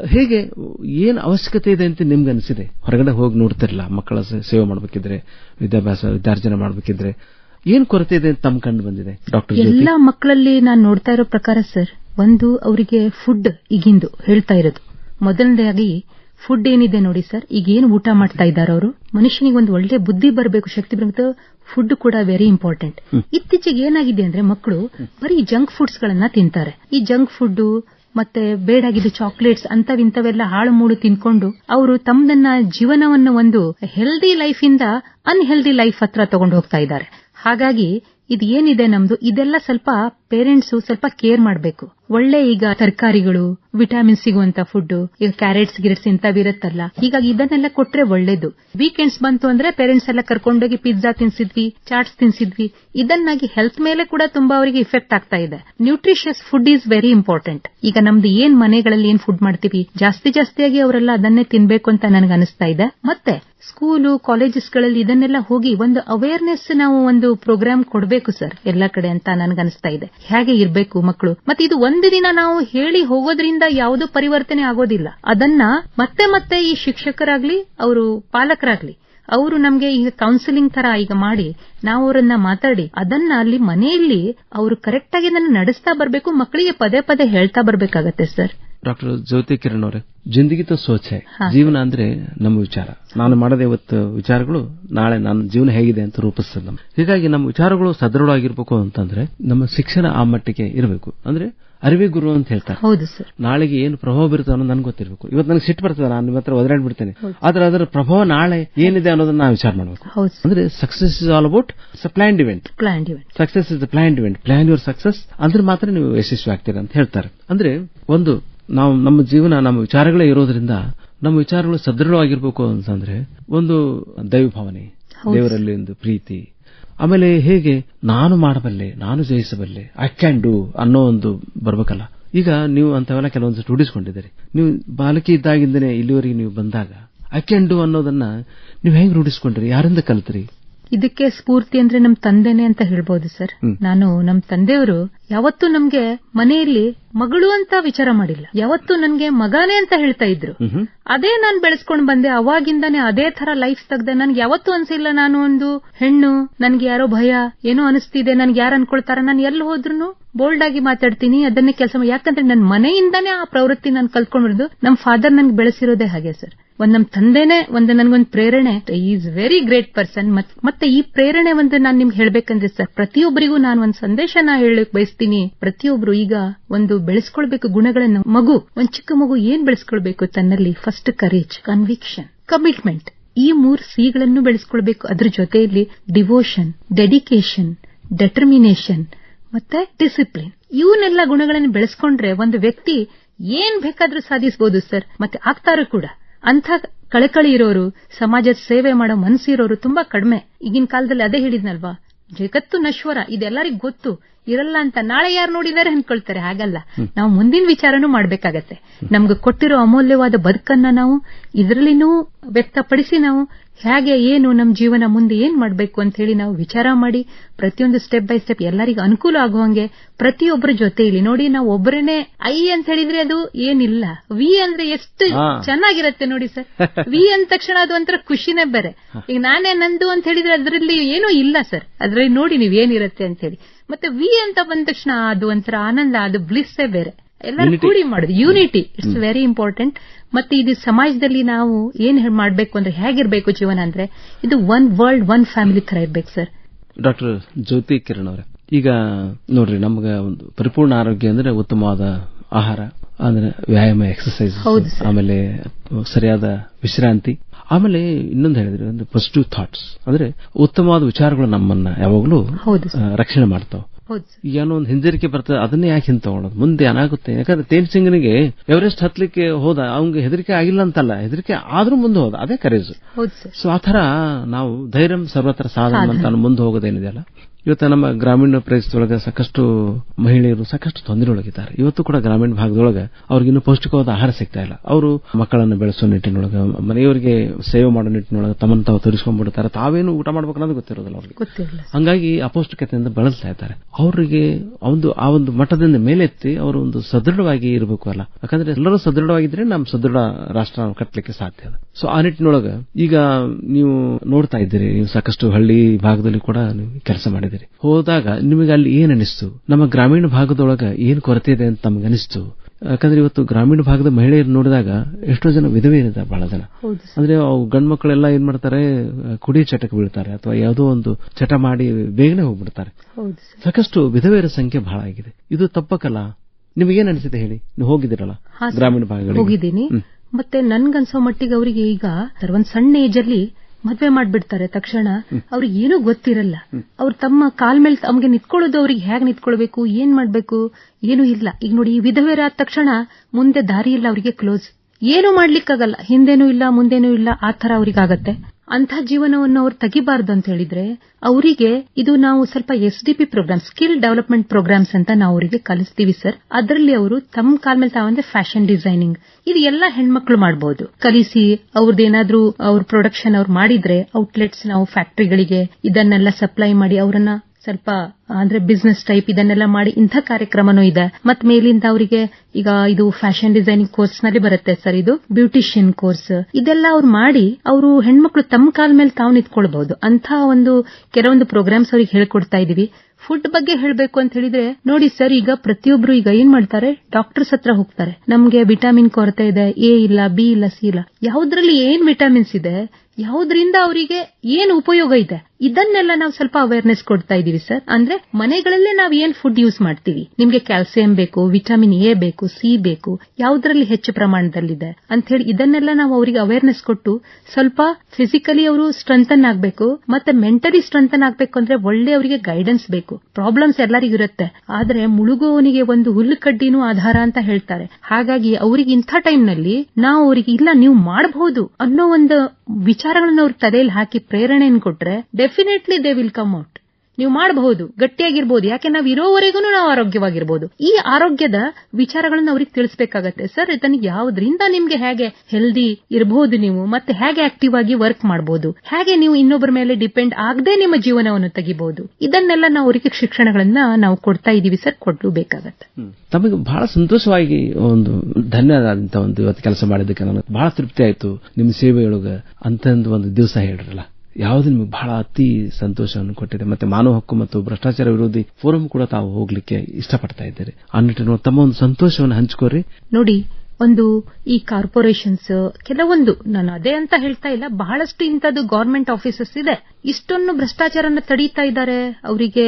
ಹೇಗೆ ಏನ್ ಅವಶ್ಯಕತೆ ಇದೆ ಅಂತ ನಿಮ್ಗೆ ಅನಿಸಿದೆ? ಹೊರಗಡೆ ಹೋಗಿ ನೋಡ್ತಿರಲ್ಲ ಮಕ್ಕಳ ಸೇವೆ ಮಾಡಬೇಕಿದ್ರೆ ವಿದ್ಯಾಭ್ಯಾಸ ವಿದ್ಯಾರ್ಜನೆ ಮಾಡ್ಬೇಕಿದ್ರೆ. ಏನ್ ಕೊರತೆ ಇದೆ ಅಂತ ಕಂಡು ಬಂದಿದೆ? ಡಾಕ್ಟರ್ ಎಲ್ಲಾ ಮಕ್ಕಳಲ್ಲಿ ನಾನು ನೋಡ್ತಾ ಇರೋ ಪ್ರಕಾರ ಸರ್ ಒಂದು ಅವರಿಗೆ ಫುಡ್ ಈಗಿಂದು ಹೇಳ್ತಾ ಇರೋದು. ಮೊದಲನೇದಾಗಿ ಫುಡ್ ಏನಿದೆ ನೋಡಿ ಸರ್ ಈಗ ಏನು ಊಟ ಮಾಡ್ತಾ ಇದ್ದಾರೆ ಅವರು? ಮನುಷ್ಯನಿಗೆ ಒಂದು ಒಳ್ಳೆ ಬುದ್ಧಿ ಬರಬೇಕು ಶಕ್ತಿ ಬರಬೇಕು ಫುಡ್ ಕೂಡ ವೆರಿ ಇಂಪಾರ್ಟೆಂಟ್ ಇತ್ತೀಚೆಗೆ ಏನಾಗಿದೆ ಅಂದ್ರೆ ಮಕ್ಕಳು ಬರೀ ಜಂಕ್ ಫುಡ್ಸ್ ಗಳನ್ನ ತಿಂತಾರೆ. ಈ ಜಂಕ್ ಫುಡ್ ಮತ್ತೆ ಬೇಡಾಗಿದ್ದು ಚಾಕ್ಲೇಟ್ಸ್ ಅಂತವಿಂತವೆಲ್ಲ ಹಾಳು ಮೂಳು ತಿನ್ಕೊಂಡು ಅವರು ತಮ್ಮದನ್ನ ಜೀವನವನ್ನು ಒಂದು ಹೆಲ್ದಿ ಲೈಫ್ ಇಂದ ಅನ್ಹೆಲ್ದಿ ಲೈಫ್ ಹತ್ರ ತಗೊಂಡು ಹೋಗ್ತಾ ಇದ್ದಾರೆ. ಹಾಗಾಗಿ ಇದೇನಿದೆ ಏನಿದೆ ನಮ್ದು? ಇದೆಲ್ಲ ಸ್ವಲ್ಪ ಪೇರೆಂಟ್ಸ್ ಸ್ವಲ್ಪ ಕೇರ್ ಮಾಡಬೇಕು. ಒಳ್ಳೆ ಈಗ ತರಕಾರಿಗಳು, ವಿಟಮಿನ್ ಸಿಗುವಂತ ಫುಡ್ ಈಗ ಕ್ಯಾರೆಟ್ಸ್, ಗಿರೆಟ್ಸ್ ಇಂಥವಿರುತ್ತಲ್ಲ ಹೀಗಾಗಿ ಇದನ್ನೆಲ್ಲ ಕೊಟ್ರೆ ಒಳ್ಳೇದು. ವೀಕೆಂಡ್ಸ್ ಬಂತು ಅಂದ್ರೆ ಪೇರೆಂಟ್ಸ್ ಎಲ್ಲ ಕರ್ಕೊಂಡೋಗಿ ಪಿಜ್ಜಾ ತಿನ್ಸಿದ್ವಿ, ಚಾಟ್ಸ್ ತಿನ್ಸಿದ್ವಿ. ಇದನ್ನಾಗಿ ಹೆಲ್ತ್ ಮೇಲೆ ಕೂಡ ತುಂಬಾ ಅವರಿಗೆ ಇಫೆಕ್ಟ್ ಆಗ್ತಾ ಇದೆ. Nutritious food is very important ಈಗ ನಮ್ದು ಏನ್ ಮನೆಗಳಲ್ಲಿ ಏನ್ ಫುಡ್ ಮಾಡ್ತೀವಿ, ಜಾಸ್ತಿ ಜಾಸ್ತಿಯಾಗಿ ಅವರೆಲ್ಲ ಅದನ್ನೇ ತಿನ್ಬೇಕು ಅಂತ ನನಗೆ ಅನಿಸ್ತಾ ಇದೆ. ಮತ್ತೆ ಸ್ಕೂಲು ಕಾಲೇಜಸ್ಗಳಲ್ಲಿ ಇದನ್ನೆಲ್ಲ ಹೋಗಿ ಒಂದು ಅವೇರ್ನೆಸ್ ನಾವು ಒಂದು ಪ್ರೋಗ್ರಾಮ್ ಕೊಡಬೇಕು ಸರ್ ಎಲ್ಲ ಕಡೆ ಅಂತ ನನಗನ್ನಿಸ್ತಾ ಇದೆ. ಹೇಗೆ ಇರಬೇಕು ಮಕ್ಕಳು? ಮತ್ತೆ ಇದು ಒಂದು ದಿನ ನಾವು ಹೇಳಿ ಹೋಗೋದ್ರಿಂದ ಯಾವುದೋ ಪರಿವರ್ತನೆ ಆಗೋದಿಲ್ಲ. ಅದನ್ನ ಮತ್ತೆ ಮತ್ತೆ ಈ ಶಿಕ್ಷಕರಾಗ್ಲಿ, ಅವರು ಪಾಲಕರಾಗ್ಲಿ, ಅವರು ನಮ್ಗೆ ಈಗ ಕೌನ್ಸಿಲಿಂಗ್ ತರ ಈಗ ಮಾಡಿ, ನಾವು ಅವರನ್ನ ಮಾತಾಡಿ, ಅದನ್ನ ಅಲ್ಲಿ ಮನೆಯಲ್ಲಿ ಅವರು ಕರೆಕ್ಟ್ ಆಗಿ ಅದನ್ನ ನಡೆಸ್ತಾ ಬರಬೇಕು, ಮಕ್ಕಳಿಗೆ ಪದೇ ಪದೇ ಹೇಳ್ತಾ ಬರ್ಬೇಕಾಗತ್ತೆ ಸರ್. ಡಾಕ್ಟರ್ ಜ್ಯೋತಿ ಕಿರಣ್ ಅವರೇ ಜಿಂದಗಿ ತೋ ಸೋಚ್ ಹೈ. ಜೀವನ ಅಂದ್ರೆ ನಮ್ಮ ವಿಚಾರ. ನಾನು ಮಾಡದ ಇವತ್ತು ವಿಚಾರಗಳು ನಾಳೆ ನನ್ನ ಜೀವನ ಹೇಗಿದೆ ಅಂತ ರೂಪಿಸ್ತದೆ ನಮ್ಮ ಹೀಗಾಗಿ ನಮ್ಮ ವಿಚಾರಗಳು ಸದೃಢವಾಗಿರ್ಬೇಕು ಅಂತಂದ್ರೆ ನಮ್ಮ ಶಿಕ್ಷಣ ಆ ಮಟ್ಟಿಗೆ ಇರಬೇಕು. ಅಂದ್ರೆ ಅರಿವಿ ಗುರು ಅಂತ ಹೇಳ್ತಾರೆ. ಹೌದು ಸರ್. ನಾಳೆಗೆ ಏನು ಪ್ರಭಾವ ಬೀರುತ್ತೆ ಅನ್ನೋದು ನನಗೆ ಗೊತ್ತಿರಬೇಕು. ಇವತ್ತು ನನಗೆ ಸಿಟ್ಟು ಬರ್ತದೆ ನಾನು ನಿಮ್ಮ ಹತ್ರ ಒದರಾಡ್ಬಿಡ್ತೇನೆ ಆದ್ರೆ ಅದರ ಪ್ರಭಾವ ನಾಳೆ ಏನಿದೆ ಅನ್ನೋದನ್ನ ನಾವು ವಿಚಾರ ಮಾಡಬೇಕು. ಅಂದ್ರೆ success is all about planned event plan event success is the event plan your success ಅಂದ್ರೆ ಮಾತ್ರ ನೀವು ಯಶಸ್ವಿ ಆಗ್ತೀರಾ ಅಂತ ಹೇಳ್ತಾರೆ. ಅಂದ್ರೆ ಒಂದು ನಾವು ನಮ್ಮ ಜೀವನ ನಮ್ಮ ವಿಚಾರಗಳೇ ಇರೋದ್ರಿಂದ ನಮ್ಮ ವಿಚಾರಗಳು ಸದೃಢವಾಗಿರ್ಬೇಕು ಅಂತಂದ್ರೆ ಒಂದು ದೈವ ಭಾವನೆ ದೇವರಲ್ಲಿ ಒಂದು ಪ್ರೀತಿ. ಆಮೇಲೆ ಹೇಗೆ ನಾನು ಮಾಡಬಲ್ಲೆ ನಾನು ಜಯಿಸಬಲ್ಲೆ ಐ ಕ್ಯಾನ್ ಡೂ ಅನ್ನೋ ಒಂದು ಬರ್ಬೇಕಲ್ಲ. ಈಗ ನೀವು ಅಂತವೆಲ್ಲ ಕೆಲವೊಂದು ರೂಢಿಸ್ಕೊಂಡಿದ್ದೀರಿ. ನೀವು ಬಾಲಕಿ ಇದ್ದಾಗಿಂದನೇ ಇಲ್ಲಿವರೆಗೆ ನೀವು ಬಂದಾಗ ಐ ಕ್ಯಾನ್ ಡೂ ಅನ್ನೋದನ್ನ ನೀವು ಹೆಂಗ್ ರೂಢಿಸ್ಕೊಂಡ್ರಿ? ಯಾರಿಂದ ಕಲ್ತ್ರಿ? ಇದಕ್ಕೆ ಸ್ಫೂರ್ತಿ ಅಂದ್ರೆ ನಮ್ ತಂದೆನೆ ಅಂತ ಹೇಳ್ಬೋದು ಸರ್. ನಾನು ನಮ್ ತಂದೆಯವರು ಯಾವತ್ತೂ ನಮ್ಗೆ ಮನೆಯಲ್ಲಿ ಮಗಳು ಅಂತ ವಿಚಾರ ಮಾಡಿಲ್ಲ. ಯಾವತ್ತೂ ನನ್ಗೆ ಮಗನೇ ಅಂತ ಹೇಳ್ತಾ ಇದ್ರು. ಅದೇ ನಾನ್ ಬೆಳೆಸ್ಕೊಂಡ್ ಬಂದೆ. ಅವಾಗಿಂದಾನೆ ಅದೇ ತರ ಲೈಫ್ ತೆಗ್ದೆ. ನನ್ಗೆ ಯಾವತ್ತೂ ಅನ್ಸಿಲ್ಲ ನಾನು ಒಂದು ಹೆಣ್ಣು ನನ್ಗೆ ಯಾರೋ ಭಯ ಏನೋ ಅನಿಸ್ತಿದೆ ನನ್ಗೆ ಯಾರು ಅನ್ಕೊಳ್ತಾರ? ನಾನು ಎಲ್ಲಿ ಹೋದ್ರು ಬೋಲ್ಡ್ ಆಗಿ ಮಾತಾಡ್ತೀನಿ. ಅದನ್ನೇ ಕೆಲಸ ಯಾಕಂದ್ರೆ ನನ್ನ ಮನೆಯಿಂದಾನೇ ಆ ಪ್ರವೃತ್ತಿ ನಾನು ಕಲ್ತ್ಕೊಂಡಿರೋದು ನಮ್ಮ ಫಾದರ್ ನನ್ಗೆ ಬೆಳೆಸಿರೋದೇ ಹಾಗೆ ಸರ್. ಒಂದ್ ನಮ್ ತಂದೆನೇ, ಒಂದು ನನ್ಗೊಂದು ಪ್ರೇರಣೆ. ಈಸ್ ವೆರಿ ಗ್ರೇಟ್ ಪರ್ಸನ್ ಮತ್ತೆ ಈ ಪ್ರೇರಣೆ ಒಂದು ನಾನು ನಿಮ್ಗೆ ಹೇಳ್ಬೇಕಂದ್ರೆ ಸರ್ ಪ್ರತಿಯೊಬ್ಬರಿಗೂ ನಾನು ಒಂದು ಸಂದೇಶನ ಹೇಳಕ್ ಬಯಸ್ತೀನಿ. ಪ್ರತಿಯೊಬ್ರು ಈಗ ಒಂದು ಬೆಳೆಸ್ಕೊಳ್ಬೇಕು ಗುಣಗಳನ್ನ. ಮಗು, ಒಂದ್ ಚಿಕ್ಕ ಮಗು ಏನ್ ಬೆಳೆಸ್ಕೊಳ್ಬೇಕು ತನ್ನಲ್ಲಿ? ಫಸ್ಟ್ ಕರೇಜ್ ಕನ್ವಿಕ್ಷನ್ ಕಮಿಟ್ಮೆಂಟ್ ಈ ಮೂರ್ ಸಿಗಳನ್ನು ಬೆಳೆಸ್ಕೊಳ್ಬೇಕು. ಅದ್ರ ಜೊತೆಯಲ್ಲಿ ಡಿವೋಷನ್ ಡೆಡಿಕೇಶನ್ ಡೆಟರ್ಮಿನೇಷನ್ ಮತ್ತೆ ಡಿಸಿಪ್ಲಿನ್ ಇವನ್ನೆಲ್ಲ ಗುಣಗಳನ್ನು ಬೆಳೆಸ್ಕೊಂಡ್ರೆ ಒಂದು ವ್ಯಕ್ತಿ ಏನ್ ಬೇಕಾದ್ರೂ ಸಾಧಿಸಬಹುದು ಸರ್. ಮತ್ತೆ ಆಗ್ತಾರೋ ಕೂಡ. ಅಂಥ ಕಳಕಳಿ ಇರೋರು ಸಮಾಜದ ಸೇವೆ ಮಾಡೋ ಮನಸ್ಸಿರೋರು ತುಂಬಾ ಕಡಿಮೆ. ಈಗಿನ ಕಾಲದಲ್ಲಿ ಅದೇ ಹೇಳಿದ್ನಲ್ವಾ? ಜಗತ್ತು ನಶ್ವರ ಇದೆಲ್ಲರಿಗೂ ಗೊತ್ತು. ಇರಲ್ಲ ಅಂತ ನಾಳೆ ಯಾರು ನೋಡಿದಾರೆ ಅನ್ಕೊಳ್ತಾರೆ ಹಾಗಲ್ಲ. ನಾವು ಮುಂದಿನ ವಿಚಾರನೂ ಮಾಡ್ಬೇಕಾಗತ್ತೆ. ನಮಗೆ ಕೊಟ್ಟಿರೋ ಅಮೂಲ್ಯವಾದ ಬದುಕನ್ನ ನಾವು ಇದರಲ್ಲಿನೂ ವ್ಯಕ್ತಪಡಿಸಿ ನಾವು ಹೇಗೆ ಏನು ನಮ್ಮ ಜೀವನ ಮುಂದೆ ಏನ್ ಮಾಡಬೇಕು ಅಂತ ಹೇಳಿ ನಾವು ವಿಚಾರ ಮಾಡಿ ಪ್ರತಿಯೊಂದು ಸ್ಟೆಪ್ ಬೈ ಸ್ಟೆಪ್ ಎಲ್ಲರಿಗೂ ಅನುಕೂಲ ಆಗುವಂಗೆ ಪ್ರತಿಯೊಬ್ಬರ ಜೊತೆ ಇಲ್ಲಿ ನೋಡಿ ನಾವು ಒಬ್ಬರೇನೆ ಐ ಅಂತ ಹೇಳಿದ್ರೆ ಅದು ಏನಿಲ್ಲ. ವಿ ಅಂದ್ರೆ ಎಷ್ಟು ಚೆನ್ನಾಗಿರುತ್ತೆ ನೋಡಿ ಸರ್. <laughs> ವಿ ಅಂದ ತಕ್ಷಣ ಅದು ಒಂಥರ ಖುಷಿನೇ ಬೇರೆ. ಈಗ ನಾನೇ ನಂದು ಅಂತ ಹೇಳಿದ್ರೆ ಅದರಲ್ಲಿ ಏನೂ ಇಲ್ಲ ಸರ್. ಅದರಲ್ಲಿ ನೋಡಿ ನೀವು ಏನಿರುತ್ತೆ ಅಂತ ಹೇಳಿ ಮತ್ತೆ ವಿ ಅಂತ ಬಂದ ತಕ್ಷಣ ಅದು ಒಂಥರ ಆನಂದ ಅದು ಬ್ಲಿಸ್ಸೇ ಬೇರೆ. ಎಲ್ಲರೂ. ಕೂಡಿ ಮಾಡುದು. ಯೂನಿಟಿ ಇಟ್ಸ್ ವೆರಿ ಇಂಪಾರ್ಟೆಂಟ್ ಮತ್ತೆ ಇದು ಸಮಾಜದಲ್ಲಿ ನಾವು ಏನ್ ಮಾಡಬೇಕು ಅಂದ್ರೆ ಹೇಗಿರಬೇಕು ಜೀವನ ಅಂದ್ರೆ ಇದು ಒನ್ ವರ್ಲ್ಡ್ ಒನ್ ಫ್ಯಾಮಿಲಿ ತರ ಇರ್ಬೇಕು ಸರ್ ಡಾಕ್ಟರ್ ಜ್ಯೋತಿ ಕಿರಣ್ ಅವರೇ ಈಗ ನೋಡ್ರಿ ನಮ್ಗ ಒಂದು ಪರಿಪೂರ್ಣ ಆರೋಗ್ಯ ಅಂದ್ರೆ ಉತ್ತಮವಾದ ಆಹಾರ ಅಂದ್ರೆ ವ್ಯಾಯಾಮ ಎಕ್ಸರ್ಸೈಸ್ ಹೌದು ಆಮೇಲೆ ಸರಿಯಾದ ವಿಶ್ರಾಂತಿ. ಆಮೇಲೆ ಇನ್ನೊಂದು ಹೇಳಿದ್ರೆ ಒಂದು ಪಾಸಿಟಿವ್ ಥಾಟ್ಸ್ ಅಂದ್ರೆ ಉತ್ತಮವಾದ ವಿಚಾರಗಳು ನಮ್ಮನ್ನ ಯಾವಾಗಲೂ ರಕ್ಷಣೆ ಮಾಡ್ತಾವ. ಏನೋ ಒಂದು ಹಿಂಜರಿಕೆ ಬರ್ತದೆ ಅದನ್ನೇ ಯಾಕೆ ಹಿಂತ ತಗೊಳ್ಳೋದು ಮುಂದೆ ಏನಾಗುತ್ತೆ? ಯಾಕಂದ್ರೆ ತೇಜ್ ಸಿಂಗನಿಗೆ ಎವರೆಸ್ಟ್ ಹತ್ಲಿಕ್ಕೆ ಹೋದ ಅವ್ಗೆ ಹೆದರಿಕೆ ಆಗಿಲ್ಲ ಅಂತಲ್ಲ ಹೆದರಿಕೆ ಆದ್ರೂ ಮುಂದೆ ಹೋದ ಅದೇ ಕರೇಜ್ ಹೌದು ಸೊ ಆ ಥರ ನಾವು ಧೈರ್ಯ ಸರ್ವತ್ರ ಸಾಧನ ಅಂತ ಮುಂದೆ ಹೋಗೋದೇನಿದೆಯಲ್ಲ ಇವತ್ತು ನಮ್ಮ ಗ್ರಾಮೀಣ ಪ್ರದೇಶದೊಳಗೆ ಸಾಕಷ್ಟು ಮಹಿಳೆಯರು ಸಾಕಷ್ಟು ತೊಂದರೆಯೊಳಗಿದ್ದಾರೆ. ಇವತ್ತು ಕೂಡ ಗ್ರಾಮೀಣ ಭಾಗದೊಳಗೆ ಅವ್ರಿಗಿನ್ನೂ ಪೌಷ್ಟಿಕವಾದ ಆಹಾರ ಸಿಗ್ತಾ ಇಲ್ಲ. ಅವರು ಮಕ್ಕಳನ್ನು ಬೆಳೆಸೋ ನಿಟ್ಟಿನೊಳಗೆ ಮನೆಯವರಿಗೆ ಸೇವೆ ಮಾಡೋ ನಿಟ್ಟಿನೊಳಗೆ ತಮ್ಮನ್ನು ತಾವು ತೋರಿಸ್ಕೊಂಡ್ಬಿಡ್ತಾರೆ. ತಾವೇನು ಊಟ ಮಾಡ್ಬೇಕು ಅನ್ನೋದು ಗೊತ್ತಿರೋದಿಲ್ಲ ಅವ್ರಿಗೆ. ಹಂಗಾಗಿ ಅಪೌಷ್ಟಿಕತೆಯಿಂದ ಬಳಸ್ತಾ ಇದ್ದಾರೆ. ಅವರಿಗೆ ಒಂದು ಆ ಒಂದು ಮಟ್ಟದಿಂದ ಮೇಲೆತ್ತಿ ಅವರು ಒಂದು ಸದೃಢವಾಗಿ ಇರಬೇಕು ಅಲ್ಲ. ಯಾಕಂದ್ರೆ ಎಲ್ಲರೂ ಸದೃಢವಾಗಿದ್ರೆ ನಮ್ಮ ಸದೃಢ ರಾಷ್ಟ್ರ ನಾವು ಕಟ್ಟಲಿಕ್ಕೆ ಸಾಧ್ಯ ಅದ ಸೊ ಆ ನಿಟ್ಟಿನೊಳಗೆ ಈಗ ನೀವು ನೋಡ್ತಾ ಇದ್ದೀರಿ ನೀವು ಸಾಕಷ್ಟು ಹಳ್ಳಿ ಭಾಗದಲ್ಲಿ ಕೂಡ ನೀವು ಕೆಲಸ ಮಾಡಿದಿರಿ ಹೋದಾಗ ನಿಮಗೆ ಅಲ್ಲಿ ಏನ್ ಅನಿಸ್ತು ನಮ್ಮ ಗ್ರಾಮೀಣ ಭಾಗದೊಳಗ ಏನ್ ಕೊರತೆ ಇದೆ ಅಂತ ನಮ್ಗೆ ಅನಿಸ್ತು ಯಾಕಂದ್ರೆ ಇವತ್ತು ಗ್ರಾಮೀಣ ಭಾಗದ ಮಹಿಳೆಯರು ನೋಡಿದಾಗ ಎಷ್ಟೋ ಜನ ವಿಧವೆ ಇದ್ದಾರೆ ಬಹಳ ಜನ. ಅಂದ್ರೆ ಅವು ಗಂಡ್ ಮಕ್ಕಳೆಲ್ಲ ಏನ್ ಮಾಡ್ತಾರೆ ಕುಡಿ ಚಟಕ್ಕೆ ಬೀಳ್ತಾರೆ ಅಥವಾ ಯಾವುದೋ ಒಂದು ಚಟ ಮಾಡಿ ಬೇಗನೆ ಹೋಗ್ಬಿಡ್ತಾರೆ. ಸಾಕಷ್ಟು ವಿಧವೆಯರ ಸಂಖ್ಯೆ ಬಹಳ ಆಗಿದೆ. ಇದು ತಪ್ಪಕ್ಕಲ್ಲ ನಿಮಗೇನ್ ಅನಿಸುತ್ತೆ ಹೇಳಿ? ನೀವು ಹೋಗಿದ್ದೀರಲ್ಲ ಗ್ರಾಮೀಣ ಭಾಗಗಳಿಗೆ? ಹೋಗಿದ್ದೀನಿ. ಮತ್ತೆ ನನ್ಗನ್ಸೋ ಮಟ್ಟಿಗೆ ಅವರಿಗೆ ಈಗ ಒಂದ್ ಸಣ್ಣ ಏಜ್ ಅಲ್ಲಿ ಮದ್ವೆ ಮಾಡ್ಬಿಡ್ತಾರೆ. ತಕ್ಷಣ ಅವ್ರಿಗೆ ಏನೂ ಗೊತ್ತಿರಲ್ಲ. ಅವ್ರು ತಮ್ಮ ಕಾಲ್ ಮೇಲೆ ತಮ್ಗೆ ನಿಂತ್ಕೊಳ್ಳೋದು ಅವ್ರಿಗೆ ಹೇಗ್ ನಿಂತ್ಕೊಳ್ಬೇಕು ಏನ್ ಮಾಡ್ಬೇಕು ಏನೂ ಇಲ್ಲ. ಈಗ ನೋಡಿ ಈ ವಿಧವೆರಾದ ತಕ್ಷಣ ಮುಂದೆ ದಾರಿ ಇಲ್ಲ ಅವರಿಗೆ ಕ್ಲೋಸ್ ಏನೂ ಮಾಡ್ಲಿಕ್ಕಾಗಲ್ಲ. ಹಿಂದೇನೂ ಇಲ್ಲ ಮುಂದೇನೂ ಇಲ್ಲ ಆ ತರ ಅವ್ರಿಗಾಗತ್ತೆ. ಅಂಥ ಜೀವನವನ್ನು ಅವರು ತೆಗಿಬಾರ್ದು ಅಂತ ಹೇಳಿದ್ರೆ, ಅವರಿಗೆ ಇದು ನಾವು ಸ್ವಲ್ಪ SDP programme skill development programmes ಅಂತ ನಾವು ಅವರಿಗೆ ಕಲಿಸ್ತೀವಿ ಸರ್. ಅದರಲ್ಲಿ ಅವರು ತಮ್ಮ ಕಾಲ ಮೇಲೆ ತಾವಂದ್ರೆ ಫ್ಯಾಷನ್ ಡಿಸೈನಿಂಗ್ ಇದು ಎಲ್ಲ ಹೆಣ್ಮಕ್ಳು ಮಾಡಬಹುದು ಕಲಿಸಿ, ಅವ್ರದ್ದೇನಾದ್ರೂ ಅವ್ರ ಪ್ರೊಡಕ್ಷನ್ ಅವ್ರು ಮಾಡಿದ್ರೆ ಔಟ್ಲೆಟ್ಸ್ ನಾವು ಫ್ಯಾಕ್ಟರಿಗಳಿಗೆ ಇದನ್ನೆಲ್ಲ ಸಪ್ಲೈ ಮಾಡಿ, ಅವರನ್ನ ಸ್ವಲ್ಪ, ಅಂದ್ರೆ ಬಿಸ್ನೆಸ್ ಟೈಪ್ ಇದನ್ನೆಲ್ಲ ಮಾಡಿ ಇಂಥ ಕಾರ್ಯಕ್ರಮನೂ ಇದೆ. ಮತ್ ಮೇಲಿಂದ ಅವರಿಗೆ ಈಗ ಇದು ಫ್ಯಾಷನ್ ಡಿಸೈನಿಂಗ್ ಕೋರ್ಸ್ನಲ್ಲಿ ಬರುತ್ತೆ ಸರ್ ಇದು ಬ್ಯೂಟಿಷಿಯನ್ ಕೋರ್ಸ್ ಇದೆಲ್ಲ ಅವ್ರು ಮಾಡಿ ಅವರು ಹೆಣ್ಮಕ್ಳು ತಮ್ಮ ಕಾಲ್ ಮೇಲೆ ತಾವು ನಿಂತ್ಕೊಳ್ಬಹುದು. ಅಂತ ಒಂದು ಕೆಲವೊಂದು ಪ್ರೋಗ್ರಾಮ್ಸ್ ಅವ್ರಿಗೆ ಹೇಳ್ಕೊಡ್ತಾ ಇದೀವಿ. ಫುಡ್ ಬಗ್ಗೆ ಹೇಳಬೇಕು ಅಂತ ಹೇಳಿದ್ರೆ, ನೋಡಿ ಸರ್ ಈಗ ಪ್ರತಿಯೊಬ್ರು ಈಗ ಏನ್ ಮಾಡ್ತಾರೆ? ಡಾಕ್ಟರ್ಸ್ ಹತ್ರ ಹೋಗ್ತಾರೆ. ನಮ್ಗೆ ವಿಟಮಿನ್ ಕೊರತೆ ಇದೆ, ಎ ಇಲ್ಲ, ಬಿ ಇಲ್ಲ, ಸಿ ಇಲ್ಲ. ಯಾವ್ದ್ರಲ್ಲಿ ಏನ್ ವಿಟಮಿನ್ಸ್ ಇದೆ ಯಾವ್ದ್ರಿಂದ ಅವರಿಗೆ ಏನು ಉಪಯೋಗ ಇದೆ? ಇದನ್ನೆಲ್ಲ ನಾವು ಸ್ವಲ್ಪ ಅವೇರ್ನೆಸ್ ಕೊಡ್ತಾ ಇದ್ದೀವಿ ಸರ್. ಅಂದ್ರೆ ಮನೆಗಳಲ್ಲೇ ನಾವು ಏನ್ ಫುಡ್ ಯೂಸ್ ಮಾಡ್ತೀವಿ? ನಿಮ್ಗೆ ಕ್ಯಾಲ್ಸಿಯಂ ಬೇಕು ವಿಟಮಿನ್ ಎ ಬೇಕು ಸಿ ಬೇಕು, ಯಾವುದರಲ್ಲಿ ಹೆಚ್ಚು ಪ್ರಮಾಣದಲ್ಲಿದೆ? ಅಂತ ಹೇಳಿ ಇದನ್ನೆಲ್ಲ ನಾವು ಅವರಿಗೆ ಅವೇರ್ನೆಸ್ ಕೊಟ್ಟು ಸ್ವಲ್ಪ ಫಿಸಿಕಲಿ ಅವರು ಸ್ಟ್ರೆಂಥನ್ ಆಗ್ಬೇಕು, ಮತ್ತೆ ಮೆಂಟಲಿ ಸ್ಟ್ರೆಂಥನ್ ಆಗ್ಬೇಕು ಅಂದ್ರೆ ಒಳ್ಳೆ ಅವರಿಗೆ ಗೈಡೆನ್ಸ್ ಬೇಕು. ಪ್ರಾಬ್ಲಮ್ಸ್ ಎಲ್ಲರಿಗೂ ಇರುತ್ತೆ. ಆದ್ರೆ ಮುಳುಗುವವನಿಗೆ ಒಂದು ಹುಲ್ಲು ಕಡ್ಡಿನೂ ಆಧಾರ ಅಂತ ಹೇಳ್ತಾರೆ. ಹಾಗಾಗಿ ಅವರಿಗೆ ಇಂಥ ಟೈಮ್ನಲ್ಲಿ ನಾವು ಅವರಿಗೆ, ಇಲ್ಲ, ನೀವು ಮಾಡಬಹುದು ಅನ್ನೋ ಒಂದು ವಿಚಾರಗಳನ್ನ ಅವರ ತಲೆಯಲ್ಲಿ ಹಾಕಿ ಪ್ರೇರಣೆ ಕೊಟ್ಟರೆ definitely they will come out ನೀವು ಮಾಡಬಹುದು, ಗಟ್ಟಿಯಾಗಿರ್ಬೋದು, ಯಾಕೆ ನಾವು ಇರೋವರೆಗೂ ನಾವು ಆರೋಗ್ಯವಾಗಿರ್ಬೋದು. ಈ ಆರೋಗ್ಯದ ವಿಚಾರಗಳನ್ನ ಅವ್ರಿಗೆ ತಿಳಿಸಬೇಕಾಗತ್ತೆ. ಸರ್ ಇದನ್ನು ಯಾವ್ದ್ರಿಂದ ನಿಮ್ಗೆ ಹೇಗೆ ಹೆಲ್ದಿ ಇರಬಹುದು ನೀವು, ಮತ್ತೆ ಹೇಗೆ ಆಕ್ಟಿವ್ ಆಗಿ ವರ್ಕ್ ಮಾಡಬಹುದು ಹೇಗೆ ನೀವು ಇನ್ನೊಬ್ಬರ ಮೇಲೆ ಡಿಪೆಂಡ್ ಆಗದೆ ನಿಮ್ಮ ಜೀವನವನ್ನು ತೆಗಿಬಹುದು ಇದನ್ನೆಲ್ಲ ನಾವು ಅವರಿಗೆ ಶಿಕ್ಷಣಗಳನ್ನ ನಾವು ಕೊಡ್ತಾ ಇದೀವಿ ಸರ್ ಕೊಡ್ಲೇಬೇಕಾಗತ್ತೆ ತಮಗೆ ಬಹಳ ಸಂತೋಷವಾಗಿ ಒಂದು ಧನ್ಯವಾದಂತ ಒಂದು ಇವತ್ತು ಕೆಲಸ ಮಾಡಿದ್ದಕ್ಕೆ ನನಗೆ ಬಹಳ ತೃಪ್ತಿ ಆಯ್ತು. ನಿಮ್ಮ ಸೇವೆಯೊಳಗ ಅಂತ ಒಂದು ದಿವಸ ಹೇಳ್ರಲ್ಲ. ಯಾವ್ದು ನಿಮಗೆ ಬಹಳ ಅತಿ ಸಂತೋಷವನ್ನು ಕೊಟ್ಟಿದೆ. ಮತ್ತೆ ಮಾನವ ಹಕ್ಕು ಮತ್ತು ಭ್ರಷ್ಟಾಚಾರ ವಿರೋಧಿ ಫೋರಂ ಕೂಡ ತಾವು ಹೋಗಲಿಕ್ಕೆ ಇಷ್ಟಪಡ್ತಾ ಇದ್ದಾರೆ ಆ ನಿಟ್ಟಿನಲ್ಲಿ ತಮ್ಮ ಒಂದು ಸಂತೋಷವನ್ನು ಹಂಚಿಕೊರಿ. ನೋಡಿ, ಒಂದು ಈ ಕಾರ್ಪೊರೇಷನ್ಸ್ ಕೆಲವೊಂದು, ನಾನು ಅದೇ ಅಂತ ಹೇಳ್ತಾ ಇಲ್ಲ, ಬಹಳಷ್ಟು ಇಂಥದ್ದು ಗವರ್ಮೆಂಟ್ ಆಫೀಸಸ್ ಇದೆ. ಇಷ್ಟೊಂದು ಭ್ರಷ್ಟಾಚಾರನ ತಡೀತಾ ಇದ್ದಾರೆ. ಅವರಿಗೆ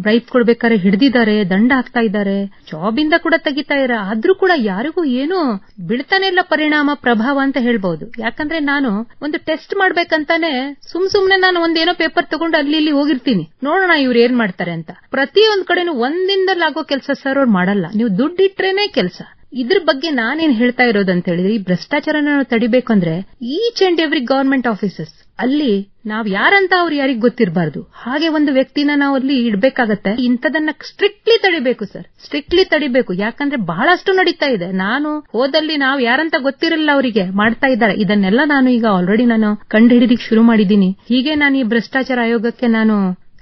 ಬ್ರೈಪ್ ಕೊಡ್ಬೇಕಾದ್ರೆ ಹಿಡ್ದಿದ್ದಾರೆ, ದಂಡ ಹಾಕ್ತಾ ಇದ್ದಾರೆ. ಜಾಬ್ ಇಂದ ಕೂಡ ತೆಗಿತಾ ಇದ್ದಾರೆ. ಆದ್ರೂ ಕೂಡ ಯಾರಿಗೂ ಏನು ಬಿಡ್ತಾನೆ ಇಲ್ಲ ಪರಿಣಾಮ, ಪ್ರಭಾವ ಅಂತ ಹೇಳ್ಬಹುದು ಯಾಕಂದ್ರೆ ನಾನು ಒಂದು ಟೆಸ್ಟ್ ಮಾಡ್ಬೇಕಂತಾನೆ ಸುಮ್ ಸುಮ್ನೆ ನಾನು ಒಂದೇನೋ ಪೇಪರ್ ತಗೊಂಡು ಅಲ್ಲಿ ಇಲ್ಲಿ ಹೋಗಿರ್ತೀನಿ. ನೋಡೋಣ ಇವ್ರು ಏನ್ ಮಾಡ್ತಾರೆ ಅಂತ. ಪ್ರತಿಯೊಂದ್ ಕಡೆನೂ ಒಂದಿಂದಲಾಗೋ ಕೆಲಸ ಸರ್ ಅವ್ರು ಮಾಡಲ್ಲ. ನೀವು ದುಡ್ಡಿಟ್ರೇನೆ ಕೆಲಸ. ಇದ್ರ ಬಗ್ಗೆ ನಾನೇನ್ ಹೇಳ್ತಾ ಇರೋದು ಅಂತ ಹೇಳಿದ್ರೆ ಈ ಭ್ರಷ್ಟಾಚಾರನ ನಾವು ತಡಿಬೇಕಂದ್ರೆ each and every government offices ಅಲ್ಲಿ ನಾವ್ ಯಾರಂತ ಅವ್ರು ಯಾರಿಗ್ ಗೊತ್ತಿರಬಾರ್ದು. ಹಾಗೆ ಒಂದು ವ್ಯಕ್ತಿನ ನಾವು ಅಲ್ಲಿ ಇಡ್ಬೇಕಾಗತ್ತೆ. ಇಂಥದನ್ನ ಸ್ಟ್ರಿಕ್ಟ್ಲಿ ತಡಿಬೇಕು ಸರ್ ಸ್ಟ್ರಿಕ್ಟ್ಲಿ ತಡಿಬೇಕು. ಯಾಕಂದ್ರೆ ಬಹಳಷ್ಟು ನಡೀತಾ ಇದೆ. ನಾನು ಹೋದಲ್ಲಿ ನಾವು ಯಾರಂತ ಗೊತ್ತಿರಲಿಲ್ಲ ಅವರಿಗೆ ಮಾಡ್ತಾ ಇದ್ದಾರೆ. ಇದನ್ನೆಲ್ಲ ನಾನು ಈಗ ಆಲ್ರೆಡಿ ನಾನು ಕಂಡು ಹಿಡಿದಿಕ್ ಶುರು ಮಾಡಿದ್ದೀನಿ. ಹೀಗೆ ನಾನು ಈ ಭ್ರಷ್ಟಾಚಾರ ಆಯೋಗಕ್ಕೆ ನಾನು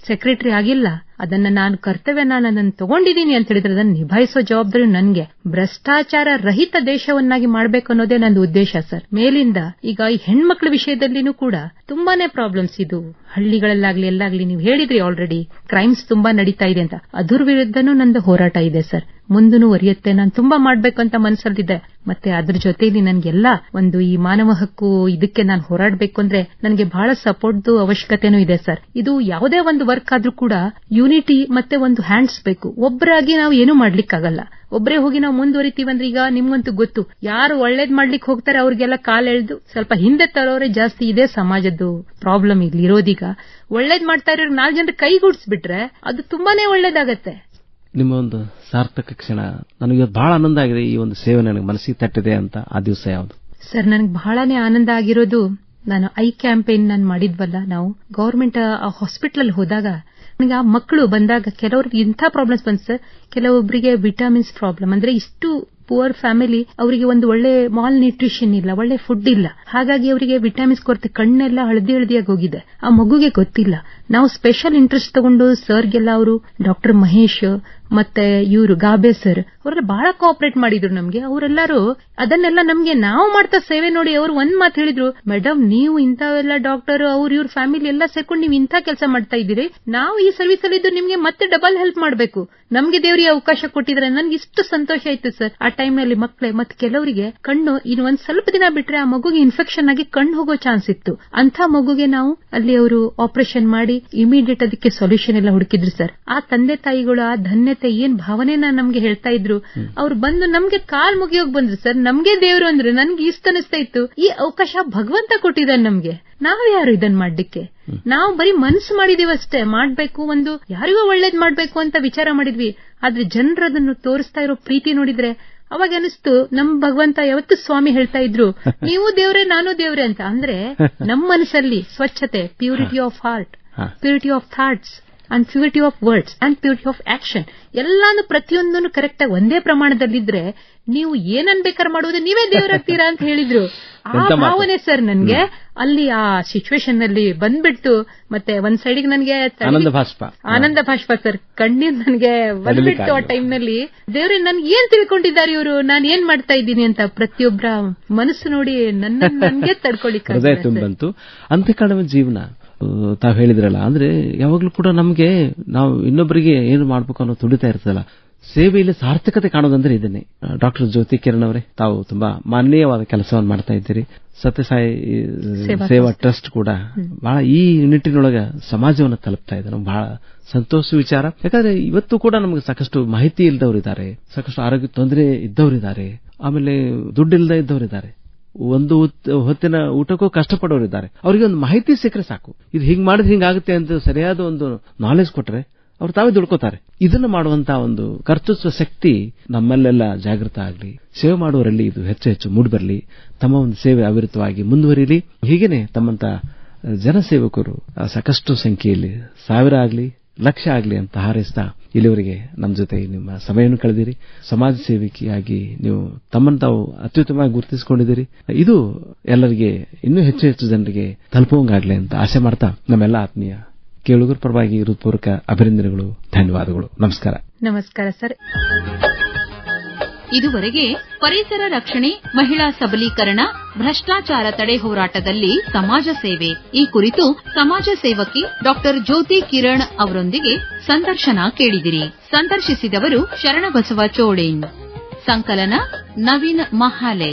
ಸೆಕ್ರೆಟರಿ ಆಗಿಲ್ಲ. ಅದನ್ನ ನಾನು ಕರ್ತವ್ಯ ನಾನು ಅದನ್ನು ತಗೊಂಡಿದ್ದೀನಿ ಅಂತ ಹೇಳಿದ್ರೆ ಅದನ್ನು ನಿಭಾಯಿಸೋ ಜವಾಬ್ದಾರಿ ನನಗೆ. ಭ್ರಷ್ಟಾಚಾರ ರಹಿತ ದೇಶವನ್ನಾಗಿ ಮಾಡಬೇಕು ಅನ್ನೋದೇ ನನ್ನ ಉದ್ದೇಶ, ಸರ್. ಮೇಲಿಂದ ಈಗ ಈ ಹೆಣ್ಮಕ್ಳ ವಿಷಯದಲ್ಲಿನೂ ಕೂಡ ತುಂಬಾನೇ ಪ್ರಾಬ್ಲಮ್ಸ್ ಇದು. ಹಳ್ಳಿಗಳಲ್ಲಾಗ್ಲಿ, ಎಲ್ಲಾಗ್ಲಿ ನೀವು ಹೇಳಿದ್ರಿ ಆಲ್ರೆಡಿ ಕ್ರೈಮ್ಸ್ ತುಂಬಾ ನಡೀತಾ ಇದೆ ಅಂತ. ಅದರ ವಿರುದ್ಧನೂ ನಂದು ಹೋರಾಟ ಇದೆ, ಸರ್. ಮುಂದೂ ಒರಿಯತ್ತೆ, ನಾನು ತುಂಬಾ ಮಾಡ್ಬೇಕು ಅಂತ ಮನಸ್ಸಲ್ಲಿದೆ ಮತ್ತೆ ಅದ್ರ ಜೊತೆಲಿ ನನ್ಗೆಲ್ಲ ಒಂದು ಈ ಮಾನವ ಹಕ್ಕು ಇದಕ್ಕೆ ನಾನು ಹೋರಾಡಬೇಕು ಅಂದ್ರೆ ನನಗೆ ಬಹಳ ಸಪೋರ್ಟ್ ಅವಶ್ಯಕತೆನೂ ಇದೆ ಸರ್. ಇದು ಯಾವುದೇ ಒಂದು ವರ್ಕ್ ಆದ್ರೂ ಕೂಡ ಯೂನಿಟಿ ಮತ್ತೆ ಒಂದು ಹ್ಯಾಂಡ್ಸ್ ಬೇಕು. ಒಬ್ಬರಾಗಿ ನಾವು ಏನು ಮಾಡ್ಲಿಕ್ಕಾಗಲ್ಲ. ಒಬ್ಬರೇ ಹೋಗಿ ನಾವು ಮುಂದುವರಿತೀವಿ ಅಂದ್ರೆ ಈಗ ನಿಮ್ಗಂತೂ ಗೊತ್ತು, ಯಾರು ಒಳ್ಳೇದ್ ಮಾಡ್ಲಿಕ್ಕೆ ಹೋಗ್ತಾರೆ ಅವ್ರಿಗೆಲ್ಲ ಕಾಲೆಳೆದು ಸ್ವಲ್ಪ ಹಿಂದೆ ತರೋರೆ ಜಾಸ್ತಿ ಇದೆ ಸಮಾಜದ್ದು ಪ್ರಾಬ್ಲಮ್ ಇಲ್ಲಿ ಇರೋದೀಗ ಒಳ್ಳೇದ್ ಮಾಡ್ತಾ ಇರೋ ನಾಲ್ಕು ಜನ ಕೈಗೂಡಿಸ್ಬಿಟ್ರೆ ಅದು ತುಂಬಾನೇ ಒಳ್ಳೇದಾಗತ್ತೆ. ನಿಮ್ಮ ಒಂದು ಸಾರ್ಥಕ ಕ್ಷಣ. ನನಗೆ ಬಹಳ ಆನಂದ ಆಗಿದೆ ಈ ಒಂದು ಸೇವೆ ನನಗೆ ಮನಸ್ಸಿಗೆ ತಟ್ಟಿದೆ ಅಂತ ಆ ದಿವಸ ಯಾವುದು? ಸರ್, ನನಗೆ ಬಹಳನೇ ಆನಂದ ಆಗಿರೋದು ನಾನು ಐ ಕ್ಯಾಂಪೇನ್ ನಾನು ಮಾಡಿದ್ವಲ್ಲ, ನಾವು ಗವರ್ಮೆಂಟ್ ಹಾಸ್ಪಿಟಲ್ ಹೋದಾಗ ನನಗೆ ಆ ಮಕ್ಕಳು ಬಂದಾಗ ಕೆಲವ್ರಿಗೆ ಇಂಥ ಪ್ರಾಬ್ಲಮ್ಸ್ ಬಂತು ಸರ್. ಕೆಲವೊಬ್ಬರಿಗೆ ವಿಟಮಿನ್ಸ್ ಪ್ರಾಬ್ಲಮ್ ಅಂದ್ರೆ ಇಷ್ಟು ಪುವರ್ ಫ್ಯಾಮಿಲಿ ಅವರಿಗೆ ಒಂದು ಒಳ್ಳೆ ಮಾಲ್ ನ್ಯೂಟ್ರಿಷನ್ ಇಲ್ಲ, ಒಳ್ಳೆ ಫುಡ್ ಇಲ್ಲ. ಹಾಗಾಗಿ ಅವರಿಗೆ ವಿಟಮಿನ್ಸ್ ಕೊರತೆ ಕಣ್ಣೆಲ್ಲ ಹಳದಿ ಹಳದಿಯಾಗಿ ಹೋಗಿದೆ. ಆ ಮಗುಗೆ ಗೊತ್ತಿಲ್ಲ. ನಾವು ಸ್ಪೆಷಲ್ ಇಂಟ್ರೆಸ್ಟ್ ತಗೊಂಡು ಸರ್ಗೆಲ್ಲ ಅವರು ಡಾಕ್ಟರ್ ಮಹೇಶ್ ಮತ್ತೆ ಇವರು ಗಾಬೆ ಸರ್ ಅವರೆಲ್ಲ ಬಹಳ ಕೋಆಪರೇಟ್ ಮಾಡಿದ್ರು ನಮಗೆ. ಅವರೆಲ್ಲರೂ ಅದನ್ನೆಲ್ಲ ನಮಗೆ ನಾವು ಮಾಡ್ತಾ ಸೇವೆ ನೋಡಿ ಅವರು ಒಂದ್ ಮಾತು ಹೇಳಿದ್ರು ಮೇಡಮ್ ನೀವು ಇಂಥವೆಲ್ಲ ಡಾಕ್ಟರ್ ಅವರು ಇವ್ರ ಫ್ಯಾಮಿಲಿ ಎಲ್ಲ ಸೇರ್ಕೊಂಡು ನೀವು ಇಂಥ ಕೆಲಸ ಮಾಡ್ತಾ ಇದ್ದೀರಿ. ನಾವು ಈ ಸರ್ವಿಸ್ ಅಲ್ಲಿ ಇದ್ದು ನಿಮಗೆ ಮತ್ತೆ ಡಬಲ್ ಹೆಲ್ಪ್ ಮಾಡಬೇಕು. ನಮ್ಗೆ ದೇವರಿಗೆ ಅವಕಾಶ ಕೊಟ್ಟಿದ್ರೆ ನನಗೆ ಇಷ್ಟು ಸಂತೋಷ ಆಯ್ತು ಸರ್ ಆ ಟೈಮ್ನಲ್ಲಿ ಮಕ್ಕಳೇ ಮತ್ತೆ ಕೆಲವರಿಗೆ ಕಣ್ಣು ಇನ್ನು ಒಂದ್ ಸ್ವಲ್ಪ ದಿನ ಬಿಟ್ರೆ ಆ ಮಗುಗೆ ಇನ್ಫೆಕ್ಷನ್ ಆಗಿ ಕಣ್ಣು ಹೋಗೋ ಚಾನ್ಸ್ ಇತ್ತು. ಅಂತ ಮಗುಗೆ ನಾವು ಅಲ್ಲಿ ಅವರು ಆಪರೇಷನ್ ಮಾಡಿ ಇಮಿಡಿಯೇಟ್ ಅದಕ್ಕೆ ಸೊಲ್ಯೂಷನ್ ಎಲ್ಲ ಹುಡುಕಿದ್ರು ಸರ್ ಆ ತಂದೆ ತಾಯಿಗಳು ಆ ಧನ್ಯತೆ ಏನ್ ಭಾವನೆನ ನಮ್ಗೆ ಹೇಳ್ತಾ ಇದ್ರು. ಅವ್ರು ಬಂದು ನಮ್ಗೆ ಕಾಲ್ ಮುಗಿಯೋಗ್ ಬಂದ್ರು ಸರ್ ನಮ್ಗೆ ದೇವ್ರು ಅಂದ್ರೆ. ನನ್ಗೆ ಇಷ್ಟ ಅನಿಸ್ತಾ ಇತ್ತು. ಈ ಅವಕಾಶ ಭಗವಂತ ಕೊಟ್ಟಿದ್ದಾನೆ ನಮ್ಗೆ. ನಾವ್ ಯಾರು ಇದನ್ ಮಾಡ್ಲಿಕ್ಕೆ? ನಾವು ಬರೀ ಮನಸ್ಸು ಮಾಡಿದೀವಿ ಅಷ್ಟೇ. ಮಾಡ್ಬೇಕು ಒಂದು ಯಾರಿಗೂ ಒಳ್ಳೇದ್ ಮಾಡ್ಬೇಕು ಅಂತ ವಿಚಾರ ಮಾಡಿದ್ವಿ. ಆದ್ರೆ ಜನರು ಅದನ್ನು ತೋರಿಸ್ತಾ ಇರೋ ಪ್ರೀತಿ ನೋಡಿದ್ರೆ ಅವಾಗ ಅನಿಸ್ತು ನಮ್ ಭಗವಂತ ಯಾವತ್ತು ಸ್ವಾಮಿ ಹೇಳ್ತಾ ಇದ್ರು. <laughs> ನೀವು ದೇವ್ರೆ ನಾನು ದೇವ್ರೆ ಅಂತ. ಅಂದ್ರೆ <laughs> ನಮ್ ಮನಸ್ಸಲ್ಲಿ ಸ್ವಚ್ಛತೆ purity of heart. Purity of thoughts and purity of words and purity of action ಎಲ್ಲಾನು ಪ್ರತಿಯೊಂದನ್ನು ಕರೆಕ್ಟ್ ಆಗಿ ಒಂದೇ ಪ್ರಮಾಣದಲ್ಲಿದ್ರೆ ನೀವು ಏನನ್ ಅನ್ಬೇಕಾದ್ರೆ ಮಾಡುವುದು ನೀವೇ ದೇವರಾಗ್ತೀರಾ ಅಂತ ಹೇಳಿದ್ರು. ಆ ಭಾವನೆ ಸರ್ ನನ್ಗೆ ಅಲ್ಲಿ ಆ ಸಿಚುವೇಶನ್ನಲ್ಲಿ ಬಂದ್ಬಿಟ್ಟು ಮತ್ತೆ ಒಂದ್ ಸೈಡಿಗೆ ನನ್ಗೆ ಆನಂದ ಭಾಷ್ಪ. ಆನಂದ ಭಾಷ್ಪ ಸರ್ ಕಣ್ಣೀರ್ ನನ್ಗೆ ಬಂದ್ಬಿಟ್ಟು ಆ. ಟೈಮ್ನಲ್ಲಿ ದೇವ್ರೆ ನನ್ಗೆ ಏನ್ ತಿಳ್ಕೊಂಡಿದ್ದಾರೆ ಇವರು? ನಾನು ಏನ್ ಮಾಡ್ತಾ ಇದ್ದೀನಿ ಅಂತ ಪ್ರತಿಯೊಬ್ಬರ ಮನಸ್ಸು ನೋಡಿ ನನ್ನ ನನ್ಗೆ ತಡ್ಕೊಳ್ಳಿ ಹೃದಯ ತುಂಬಂತು. ಅಂತ್ಯಕಾಲದ ಜೀವನ ತಾವ್ ಹೇಳಿದ್ರಲ್ಲ ಅಂದ್ರೆ ಯಾವಾಗ್ಲೂ ಕೂಡ ನಮ್ಗೆ ನಾವು ಇನ್ನೊಬ್ಬರಿಗೆ ಏನು ಮಾಡಬೇಕು ಅನ್ನೋ ತುಡಿತಾ ಇರ್ತದಲ್ಲ ಸೇವೆಯಲ್ಲಿ ಸಾರ್ಥಕತೆ ಕಾಣೋದಂದ್ರೆ ಇದನ್ನೇ. ಡಾಕ್ಟರ್ ಜ್ಯೋತಿ ಕಿರಣ್ ಅವರೇ ತಾವು ತುಂಬಾ ಮಾನ್ಯವಾದ ಕೆಲಸವನ್ನು ಮಾಡ್ತಾ ಇದ್ದೀರಿ. ಸತ್ಯಸಾಯಿ ಸೇವಾ ಟ್ರಸ್ಟ್. ಕೂಡ ಬಹಳ ಈ ನಿಟ್ಟಿನೊಳಗ ಸಮಾಜವನ್ನು ತಲುಪ್ತಾ ಇದೆ. ನಮ್ಗೆ ಬಹಳ ಸಂತೋಷ ವಿಚಾರ. ಯಾಕಂದ್ರೆ ಇವತ್ತು ಕೂಡ ನಮಗೆ ಸಾಕಷ್ಟು ಮಾಹಿತಿ ಇಲ್ಲದವರಿದ್ದಾರೆ ಸಾಕಷ್ಟು ಆರೋಗ್ಯ ತೊಂದರೆ ಇದ್ದವರಿದ್ದಾರೆ ಆಮೇಲೆ ದುಡ್ಡಿಲ್ಲದೆ ಇದ್ದವರಿದ್ದಾರೆ. ಒಂದು ಹೊತ್- ಹೊತ್ತಿನ ಊಟಕ್ಕೂ ಕಷ್ಟಪಡೋರಿದ್ದಾರೆ. ಅವರಿಗೆ ಒಂದು ಮಾಹಿತಿ ಸಿಕ್ಕರೆ ಸಾಕು. ಇದು ಹಿಂಗ್ ಮಾಡಿದ್ರೆ ಹಿಂಗಾಗುತ್ತೆ ಅಂತ ಸರಿಯಾದ ಒಂದು ನಾಲೆಜ್ ಕೊಟ್ರೆ ಅವ್ರು ತಾವೇ ದುಡ್ಕೋತಾರೆ. ಇದನ್ನು ಮಾಡುವಂತ ಒಂದು ಕರ್ತೃತ್ವ ಶಕ್ತಿ ನಮ್ಮಲ್ಲೆಲ್ಲ ಜಾಗೃತ ಆಗಲಿ, ಸೇವೆ ಮಾಡುವವರಲ್ಲಿ ಇದು ಹೆಚ್ಚು ಹೆಚ್ಚು ಮೂಡಿಬರಲಿ, ತಮ್ಮ ಒಂದು ಸೇವೆ ಅವಿರತವಾಗಿ ಮುಂದುವರಿಯಲಿ ಹೀಗೇನೆ ತಮ್ಮಂತ ಜನಸೇವಕರು ಸಾಕಷ್ಟು ಸಂಖ್ಯೆಯಲ್ಲಿ ಸಾವಿರ ಆಗಲಿ ಲಕ್ಷ ಆಗಲಿ ಅಂತ ಹಾರೈಸ್ತಾ ಇಲ್ಲಿವರೆಗೆ ನಮ್ಮ ಜೊತೆ ನಿಮ್ಮ ಸಮಯವನ್ನು ಕಳೆದಿರಿ. ಸಮಾಜ ಸೇವಕಿಯಾಗಿ ನೀವು ತಮ್ಮನ್ನು ತಾವು ಅತ್ಯುತ್ತಮವಾಗಿ ಗುರುತಿಸಿಕೊಂಡಿದ್ದೀರಿ. ಇದು ಎಲ್ಲರಿಗೆ ಇನ್ನೂ ಹೆಚ್ಚು ಹೆಚ್ಚು ಜನರಿಗೆ ತಲುಪುವಂಗಾಗಲಿ ಅಂತ ಆಸೆ ಮಾಡ್ತಾ ನಮ್ಮೆಲ್ಲ ಆತ್ಮೀಯ ಕೇಳುಗರ ಪರವಾಗಿ ಹೃತ್ಪೂರ್ವಕ ಅಭಿನಂದನೆಗಳು, ಧನ್ಯವಾದಗಳು. ನಮಸ್ಕಾರ. ನಮಸ್ಕಾರ ಸರ್. ಇದುವರೆಗೆ ಪರಿಸರ ರಕ್ಷಣೆ, ಮಹಿಳಾ ಸಬಲೀಕರಣ, ಭ್ರಷ್ಟಾಚಾರ ತಡೆ ಹೋರಾಟದಲ್ಲಿ ಸಮಾಜ ಸೇವೆ. ಈ ಕುರಿತು ಸಮಾಜ ಸೇವಕಿ ಡಾಕ್ಟರ್ ಜ್ಯೋತಿ ಕಿರಣ್ ಅವರೊಂದಿಗೆ ಸಂದರ್ಶನ ಕೇಳಿದಿರಿ. ಸಂದರ್ಶಿಸಿದವರು ಶರಣಬಸವ ಚೋಳೇನ್ ಸಂಕಲನ ನವೀನ್ ಮಹಾಲೆ.